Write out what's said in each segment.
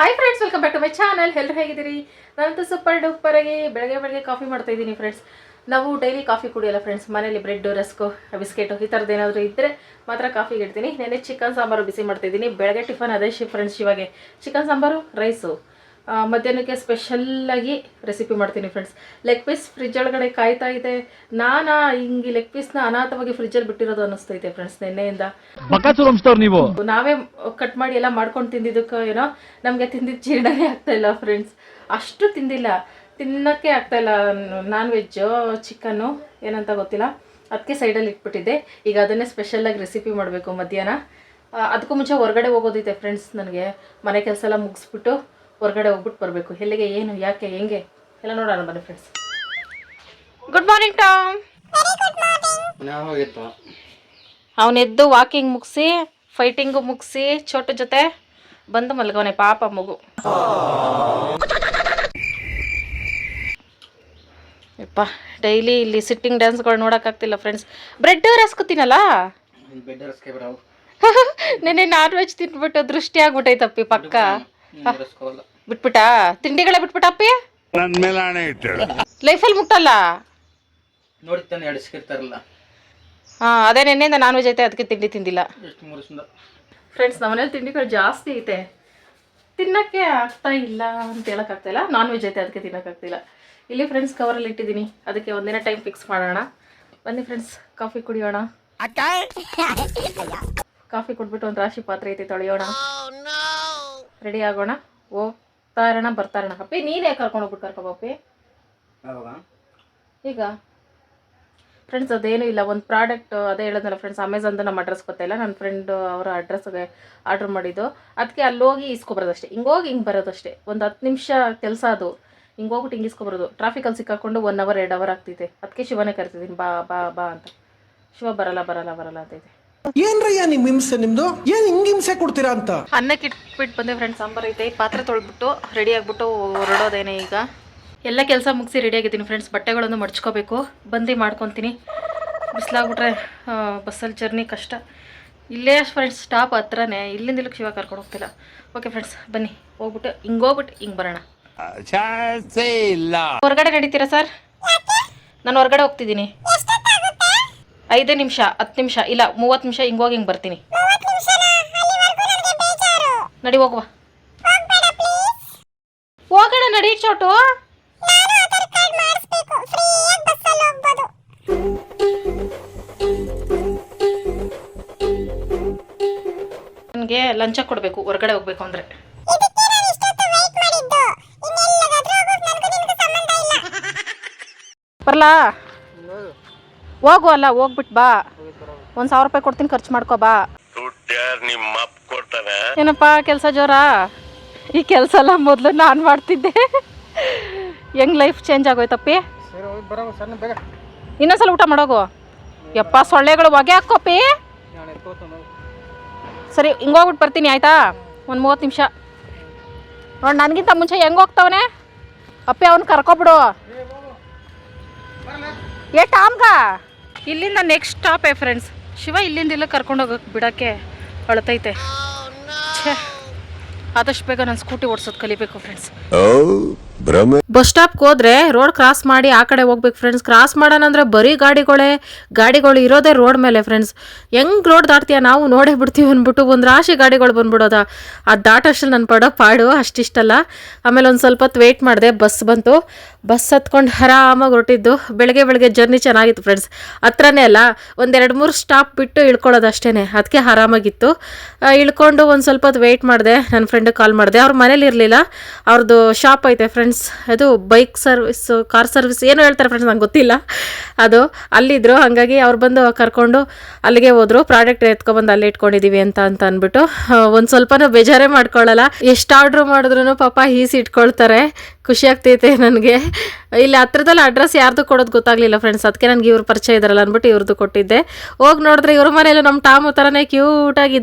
Hi friends welcome back to my channel ಎಲ್ಲರೂ ಹೇಗಿದ್ದೀರಿ? ನಾನಂತೂ ಸೂಪರ್ ಡೂಪರಾಗಿ ಬೆಳಗ್ಗೆ ಬೆಳಗ್ಗೆ ಕಾಫಿ ಮಾಡ್ತಾ ಇದ್ದೀನಿ ಫ್ರೆಂಡ್ಸ್ ನಾವು ಡೈಲಿ ಕಾಫಿ ಕುಡಿಯಲ್ಲ ಫ್ರೆಂಡ್ಸ್ ಮನೇಲಿ ಬ್ರೆಡ್ಡು ರಸ್ಕು, ಬಿಸ್ಕೆಟು, ಈ ಥರದ್ದು ಏನಾದರೂ ಇದ್ದರೆ ಮಾತ್ರ ಕಾಫಿಗೆ ಇಡ್ತೀನಿ. ನೆನೆ ಚಿಕನ್ ಸಾಂಬಾರು ಬಿಸಿ ಮಾಡ್ತಾಯಿದ್ದೀನಿ ಬೆಳಗ್ಗೆ ಟಿಫನ್ ಅದೇ ಶಿ ಫ್ರೆಂಡ್ಸ್ ಇವಾಗೆ. ಚಿಕನ್ ಸಾಂಬಾರು ರೈಸು ಮಧ್ಯಾಹ್ನಕ್ಕೆ ಸ್ಪೆಷಲ್ಲಾಗಿ ರೆಸಿಪಿ ಮಾಡ್ತೀನಿ ಫ್ರೆಂಡ್ಸ್ ಲೆಗ್ ಪೀಸ್ ಫ್ರಿಜ್ ಒಳಗಡೆ ಕಾಯ್ತಾ ಇದೆ. ನಾನಾ ಹಿಂಗೆ ಲೆಗ್ ಪೀಸ್ನ ಅನಾಥವಾಗಿ ಫ್ರಿಜ್ಜಲ್ಲಿ ಬಿಟ್ಟಿರೋದು ಅನ್ನಿಸ್ತೈತೆ ಫ್ರೆಂಡ್ಸ್ ನಿನ್ನೆಯಿಂದ. ನೀವು? ನಾವೇ ಕಟ್ ಮಾಡಿ ಎಲ್ಲ ಮಾಡ್ಕೊಂಡು ತಿಂದಿದ್ದಕ್ಕೆ ಏನೋ ನಮಗೆ ತಿಂದಿದ್ದ ಜೀರ್ಣನೇ ಆಗ್ತಾ ಇಲ್ಲ ಫ್ರೆಂಡ್ಸ್ ಅಷ್ಟು ತಿಂದಿಲ್ಲ. ತಿನ್ನೋಕ್ಕೆ ಆಗ್ತಾ ಇಲ್ಲ. ನಾನ್ ವೆಜ್ಜು ಚಿಕನ್ನು ಏನಂತ ಗೊತ್ತಿಲ್ಲ. ಅದಕ್ಕೆ ಸೈಡಲ್ಲಿ ಇಟ್ಬಿಟ್ಟಿದ್ದೆ. ಈಗ ಅದನ್ನೇ ಸ್ಪೆಷಲ್ಲಾಗಿ ರೆಸಿಪಿ ಮಾಡಬೇಕು ಮಧ್ಯಾಹ್ನ. ಅದಕ್ಕೂ ಮುಂಚೆ ಹೊರಗಡೆ ಹೋಗೋದಿದೆ ಫ್ರೆಂಡ್ಸ್ ನನಗೆ. ಮನೆ ಕೆಲಸ ಎಲ್ಲ ಮುಗಿಸ್ಬಿಟ್ಟು ಹೊರಗಡೆ ಹೋಗ್ಬಿಟ್ಟು ಬರಬೇಕು ಎಲ್ಲಿಗೆ ಏನು ಯಾಕೆ ಹೆಂಗೆ ಎಲ್ಲ ನೋಡೋಣ ಬನ್ನಿ ಫ್ರೆಂಡ್ಸ್ ಗುಡ್ ಮಾರ್ನಿಂಗ್ ಟಾಮ್ ಹೋಗಿತ್ತು ಅವನೆದ್ದು ವಾಕಿಂಗ್ ಮುಗಿಸಿ ಫೈಟಿಂಗು ಮುಗಿಸಿ ಚೋಟು ಜೊತೆ ಬಂದು ಮಲ್ಗವನೆ ಪಾಪ ಮಗು ಯಪ್ಪ ಡೈಲಿ ಇಲ್ಲಿ ಸಿಟ್ಟಿಂಗ್ ಡ್ಯಾನ್ಸ್ಗಳು ನೋಡೋಕ್ಕಾಗ್ತಿಲ್ಲ ಫ್ರೆಂಡ್ಸ್ ಬ್ರೆಡ್ ರಸ್ಕೋತೀನಲ್ಲ ಬೆಡ್ ರಸ್ಕೆ ಬರವು ನೆನ್ನೆ ನಾನ್ ವೆಜ್ ತಿನ್ಬಿಟ್ಟು ದೃಷ್ಟಿ ಆಗ್ಬಿಟ್ಟೈತಪ್ಪಿ ಪಕ್ಕ ರಸ್ಕೋಲ್ಲ ಬಿಟ್ಬಿಟ್ಟಾ? ತಿಂಡಿಗಳೇ ಬಿಟ್ಬಿಟ್ಟಪ್ಪಿ ನನ್ ಮೇಲೆ ಹಣೆ ಇಟ್ಟು ಲೈಫಲ್ಲಿ ಮುಟ್ಟಲ್ಲ? ನೋಡಿ ತಾನೆ ಎಡಿಸ್ಕಿರ್ತಾರಲ್ಲ ಹಾಂ ಅದೇ ನೆನ್ನೆಯಿಂದ ನಾನ್ ವೆಜ್ ಐತೆ ಅದಕ್ಕೆ ತಿಂಡಿ ತಿಂದಿಲ್ಲ. ಎಷ್ಟು ನಮ್ಮ ಫ್ರೆಂಡ್ಸ್ ನಮ್ಮನೇಲಿ ತಿಂಡಿಗಳು ಜಾಸ್ತಿ ಐತೆ. ತಿನ್ನಕ್ಕೆ ಆಗ್ತಾ ಇಲ್ಲ ಅಂತ ಹೇಳಕ್ಕಾಗ್ತಾ ಇಲ್ಲ. ನಾನ್ ವೆಜ್ ಐತೆ ಅದಕ್ಕೆ ತಿನ್ನೋಕ್ಕಾಗ್ತಿಲ್ಲ ಇಲ್ಲಿ. ಫ್ರೆಂಡ್ಸ್ ಕವರಲ್ಲಿ ಇಟ್ಟಿದ್ದೀನಿ. ಅದಕ್ಕೆ ಒಂದಿನ ಟೈಮ್ ಫಿಕ್ಸ್ ಮಾಡೋಣ. ಬನ್ನಿ ಫ್ರೆಂಡ್ಸ್ ಕಾಫಿ ಕುಡಿಯೋಣ. ಕಾಫಿ ಕುಡ್ಬಿಟ್ಟು ಒಂದು ರಾಶಿ ಪಾತ್ರೆ ಐತೆ ತೊಳೆಯೋಣ. ರೆಡಿ ಆಗೋಣ? ಹೋಗ್ತಾ ಇರೋಣ ಬರ್ತಾರಣ ಕಪ್ಪಿ ಅಪ್ಪಿ ನೀನೇ ಕರ್ಕೊಂಡು ಹೋಗ್ಬಿಟ್ಟು ಕರ್ಕೊಬಪ್ಪಿ ಈಗ. ಫ್ರೆಂಡ್ಸ್ ಅದೇನೂ ಇಲ್ಲ. ಒಂದು ಪ್ರಾಡಕ್ಟ್ ಅದೇ ಹೇಳೋದಲ್ಲ ಫ್ರೆಂಡ್ಸ್ ಅಮೆಝಾನ್ದು ನಮ್ಮ ಅಡ್ರೆಸ್ ಗೊತ್ತಿಲ್ಲ ನನ್ನ ಫ್ರೆಂಡ್ ಅವರ ಅಡ್ರೆಸ್ಗೆ ಆರ್ಡ್ರ್ ಮಾಡಿದ್ದು. ಅದಕ್ಕೆ ಅಲ್ಲಿ ಹೋಗಿ ಇಸ್ಕೊಬರೋದಷ್ಟೇ ಹಿಂಗೆ ಹೋಗಿ ಹಿಂಗೆ ಬರೋದಷ್ಟೇ ಒಂದು ಹತ್ತು ನಿಮಿಷ ಕೆಲಸ ಅದು. ಹಿಂಗೆ ಹೋಗ್ಬಿಟ್ಟು ಹಿಂಗೆ ಇಸ್ಕೊಬರೋದು. ಟ್ರಾಫಿಕಲ್ಲಿ ಸಿಕ್ಕಾಕೊಂಡು ಒನ್ ಅವರ್ ಎರಡು ಅವರ್ ಆಗ್ತಿದೆ. ಅದಕ್ಕೆ ಶಿವನೇ ಕರಿತಿದ್ದೀನಿ ಬಾ ಬಾ ಬಾ ಅಂತ. ಶಿವ ಬರಲ್ಲ ಬರಲ್ಲ ಬರಲ್ಲ ಅಂತೈತೆ ಏನ್ರಯ್ಯ ನಿಮ್ ಹಿಂಸೆ ನಿಮ್ದು? ಏನ್ ಹಿಂಗ್ ಹಿಂಸೆ ಕೊಡ್ತೀರಾ ಅಂತ? ಅನ್ನಕ್ಕೆ ಇಟ್ಬಿಟ್ಟು ಬಂದೆ ಫ್ರೆಂಡ್ ಸಾಂಬಾರ್ ಐತೆ. ಪಾತ್ರೆ ತೊಳ್ಬಿಟ್ಟು ರೆಡಿ ಆಗಿಬಿಟ್ಟು ಹೊರಡೋದೇನೆ ಈಗ. ಎಲ್ಲ ಕೆಲಸ ಮುಗಿಸಿ ರೆಡಿ ಆಗಿದ್ದೀನಿ ಫ್ರೆಂಡ್ಸ್ ಬಟ್ಟೆಗಳನ್ನು ಮಡ್ಚ್ಕೋಬೇಕು. ಬಂದು ಮಾಡ್ಕೊತೀನಿ. ಬಿಸಿಲಾಗ್ಬಿಟ್ರೆ ಬಸ್ಸಲ್ಲಿ ಜರ್ನಿ ಕಷ್ಟ. ಇಲ್ಲೇ ಫ್ರೆಂಡ್ಸ್ ಸ್ಟಾಪ್ ಹತ್ರನೇ. ಇಲ್ಲಿಂದ ಇಲ್ಲಿಗೆ ಶಿವ ಕರ್ಕೊಂಡು ಹೋಗ್ತಿಲ್ಲ. ಓಕೆ ಫ್ರೆಂಡ್ಸ್ ಬನ್ನಿ. ಹೋಗ್ಬಿಟ್ಟು ಹಿಂಗೆ ಹೋಗ್ಬಿಟ್ಟು ಹಿಂಗೆ ಬರೋಣ. ಇಲ್ಲ. ಹೊರಗಡೆ ನಡೀತೀರಾ ಸರ್ ನಾನು ಹೊರಗಡೆ ಹೋಗ್ತಿದ್ದೀನಿ. ಐದೇ ನಿಮಿಷ ಹತ್ತು ನಿಮಿಷ ಇಲ್ಲ ಮೂವತ್ತು ನಿಮಿಷ ಹಿಂಗೆ ಹೋಗಿ ಹಿಂಗೆ ಬರ್ತೀನಿ ನಡಿ ಹೋಗುವ. ಹೋಗೋಣ ನಡಿ ಚೋಟು. ನನಗೆ ಲಂಚ ಕೊಡಬೇಕು ಹೊರಗಡೆ ಹೋಗ್ಬೇಕು ಅಂದರೆ. ಬರಲಾ? ಹೋಗು ಅಲ್ಲ ಹೋಗ್ಬಿಟ್ ಬಾ. ಒಂದು ಸಾವಿರ ರೂಪಾಯಿ ಕೊಡ್ತೀನಿ ಖರ್ಚು ಮಾಡ್ಕೋ ಬಾ. ಏನಪ್ಪ ಕೆಲಸ ಜೋರ? ಈ ಕೆಲಸ ಎಲ್ಲ ಮೊದಲು ನಾನು ಮಾಡ್ತಿದ್ದೆ. ಹೆಂಗ್ ಲೈಫ್ ಚೇಂಜ್ ಆಗೋಯ್ತಪ್ಪಿ ಸರಿ ಹೋಗಿ ಬರೋ ಸಣ್ಣ ಬೇಗ. ಇನ್ನೊಂದ್ಸಲ ಊಟ ಮಾಡೋಗು? ಯಪ್ಪ ಸೊಳ್ಳೆಗಳು ಹೊಗೆ ಹಾಕೋಪಿ ಸರಿ ಹಿಂಗೋಗ್ಬಿಟ್ಟು ಬರ್ತೀನಿ ಆಯ್ತಾ? ಒಂದು ಮೂವತ್ತು ನಿಮಿಷ. ನೋಡಿ ನನಗಿಂತ ಮುಂಚೆ ಹೆಂಗ್ ಹೋಗ್ತಾವನೆ? ಅಪ್ಪಿ ಅವ್ನು ಕರ್ಕೊಬಿಡು. ಏ ಟಾಮ್ಗ. ಇಲ್ಲಿಂದ ನೆಕ್ಸ್ಟ್ ಸ್ಟಾಪೇ ಫ್ರೆಂಡ್ಸ್ ಶಿವ ಇಲ್ಲಿಂದ ಇಲ್ಲ ಕರ್ಕೊಂಡು ಹೋಗಕ್ಕೆ ಬಿಡೋಕ್ಕೆ ಅಳತೈತೆ. ಛೇ ಆದಷ್ಟು ಬೇಗ ನಾನು ಸ್ಕೂಟಿ ಓಡಿಸೋದು ಕಲಿಬೇಕು ಫ್ರೆಂಡ್ಸ್ ಬಸ್ ಸ್ಟಾಪ್ ಹೋದ್ರೆ ರೋಡ್ ಕ್ರಾಸ್ ಮಾಡಿ ಆ ಕಡೆ ಹೋಗ್ಬೇಕು ಫ್ರೆಂಡ್ಸ್ ಕ್ರಾಸ್ ಮಾಡೋಣ ಅಂದ್ರೆ ಬರೀ ಗಾಡಿಗಳೇ, ಗಾಡಿಗಳು ಇರೋದೇ ರೋಡ್ ಮೇಲೆ ಫ್ರೆಂಡ್ಸ್ ಹೆಂಗ್ ರೋಡ್ ದಾಟ್ತೀಯ? ನಾವು ನೋಡೇ ಬಿಡ್ತೀವಿ ಅಂದ್ಬಿಟ್ಟು ಒಂದ್ ರಾಶಿ ಗಾಡಿಗಳು ಬಂದ್ಬಿಡೋದ. ಅದು ದಾಟೋಷ್ಟು ನನ್ನ ಪಡೋ ಪಾಡು, ಅಷ್ಟಿಷ್ಟಲ್ಲ. ಆಮೇಲೆ ಒಂದು ಸ್ವಲ್ಪ ಹೊತ್ತು ವೆಯ್ಟ್ ಮಾಡಿದೆ, ಬಸ್ ಬಂತು. ಬಸ್ ಹತ್ಕೊಂಡು ಆರಾಮಾಗಿ ಹೊರಟಿದ್ದು. ಬೆಳಗ್ಗೆ ಬೆಳಗ್ಗೆ ಜರ್ನಿ ಚೆನ್ನಾಗಿತ್ತು ಫ್ರೆಂಡ್ಸ್ ಹತ್ರನೇ ಅಲ್ಲ ಒಂದೆರಡು ಮೂರು ಸ್ಟಾಪ್ ಬಿಟ್ಟು ಇಳ್ಕೊಳ್ಳೋದು ಅಷ್ಟೇ ಅದಕ್ಕೆ ಆರಾಮಾಗಿತ್ತು. ಇಳ್ಕೊಂಡು ಒಂದು ಸ್ವಲ್ಪ ಹೊತ್ತು ವೆಯ್ಟ್ ಮಾಡಿದೆ. ನನ್ನ ಫ್ರೆಂಡ್ ಕಾಲ್ ಮಾಡಿದೆ. ಅವ್ರ ಮನೇಲಿ ಇರಲಿಲ್ಲ. ಅವ್ರದ್ದು ಶಾಪ್ ಐತೆ ಫ್ರೆಂಡ್ಸ್ ಅದು ಬೈಕ್ ಸರ್ವಿಸ್ ಕಾರ್ ಸರ್ವಿಸ್ ಏನೋ ಹೇಳ್ತಾರೆ ಫ್ರೆಂಡ್ಸ್ ನಂಗೆ ಗೊತ್ತಿಲ್ಲ. ಅದು ಅಲ್ಲಿದ್ದರು ಹಾಗಾಗಿ ಅವ್ರು ಬಂದು ಕರ್ಕೊಂಡು ಅಲ್ಲಿಗೆ ಹೋದ್ರು. ಪ್ರಾಡಕ್ಟ್ ಎತ್ಕೊಬಂದು ಅಲ್ಲಿ ಇಟ್ಕೊಂಡಿದ್ದೀವಿ ಅಂತ ಅಂತ ಅಂದ್ಬಿಟ್ಟು ಒಂದು ಸ್ವಲ್ಪನೂ ಬೇಜಾರೇ ಮಾಡ್ಕೊಳ್ಳಲ್ಲ. ಎಷ್ಟು ಆರ್ಡ್ರ್ ಮಾಡಿದ್ರು ಪಾಪ ಈಸಿ ಇಟ್ಕೊಳ್ತಾರೆ. ಖುಷಿ ಆಗ್ತೈತೆ ನನಗೆ. ಇಲ್ಲಿ ಹತ್ರದಲ್ಲಿ ಅಡ್ರೆಸ್ ಯಾರ್ದು ಕೊಡೋದು ಗೊತ್ತಾಗ್ಲಿಲ್ಲ ಫ್ರೆಂಡ್ಸ್ ಅದಕ್ಕೆ ನನಗೆ ಇವ್ರು ಪರಿಚಯ ಇದ್ದಾರಲ್ಲ ಅಂದ್ಬಿಟ್ಟು ಇವ್ರದ್ದು ಕೊಟ್ಟಿದ್ದೆ. ಹೋಗಿ ನೋಡಿದ್ರೆ ಇವ್ರ ಮನೇಲಿ ನಮ್ಮ ಟಾಮು ಥರನೇ ಕ್ಯೂಟಾಗಿ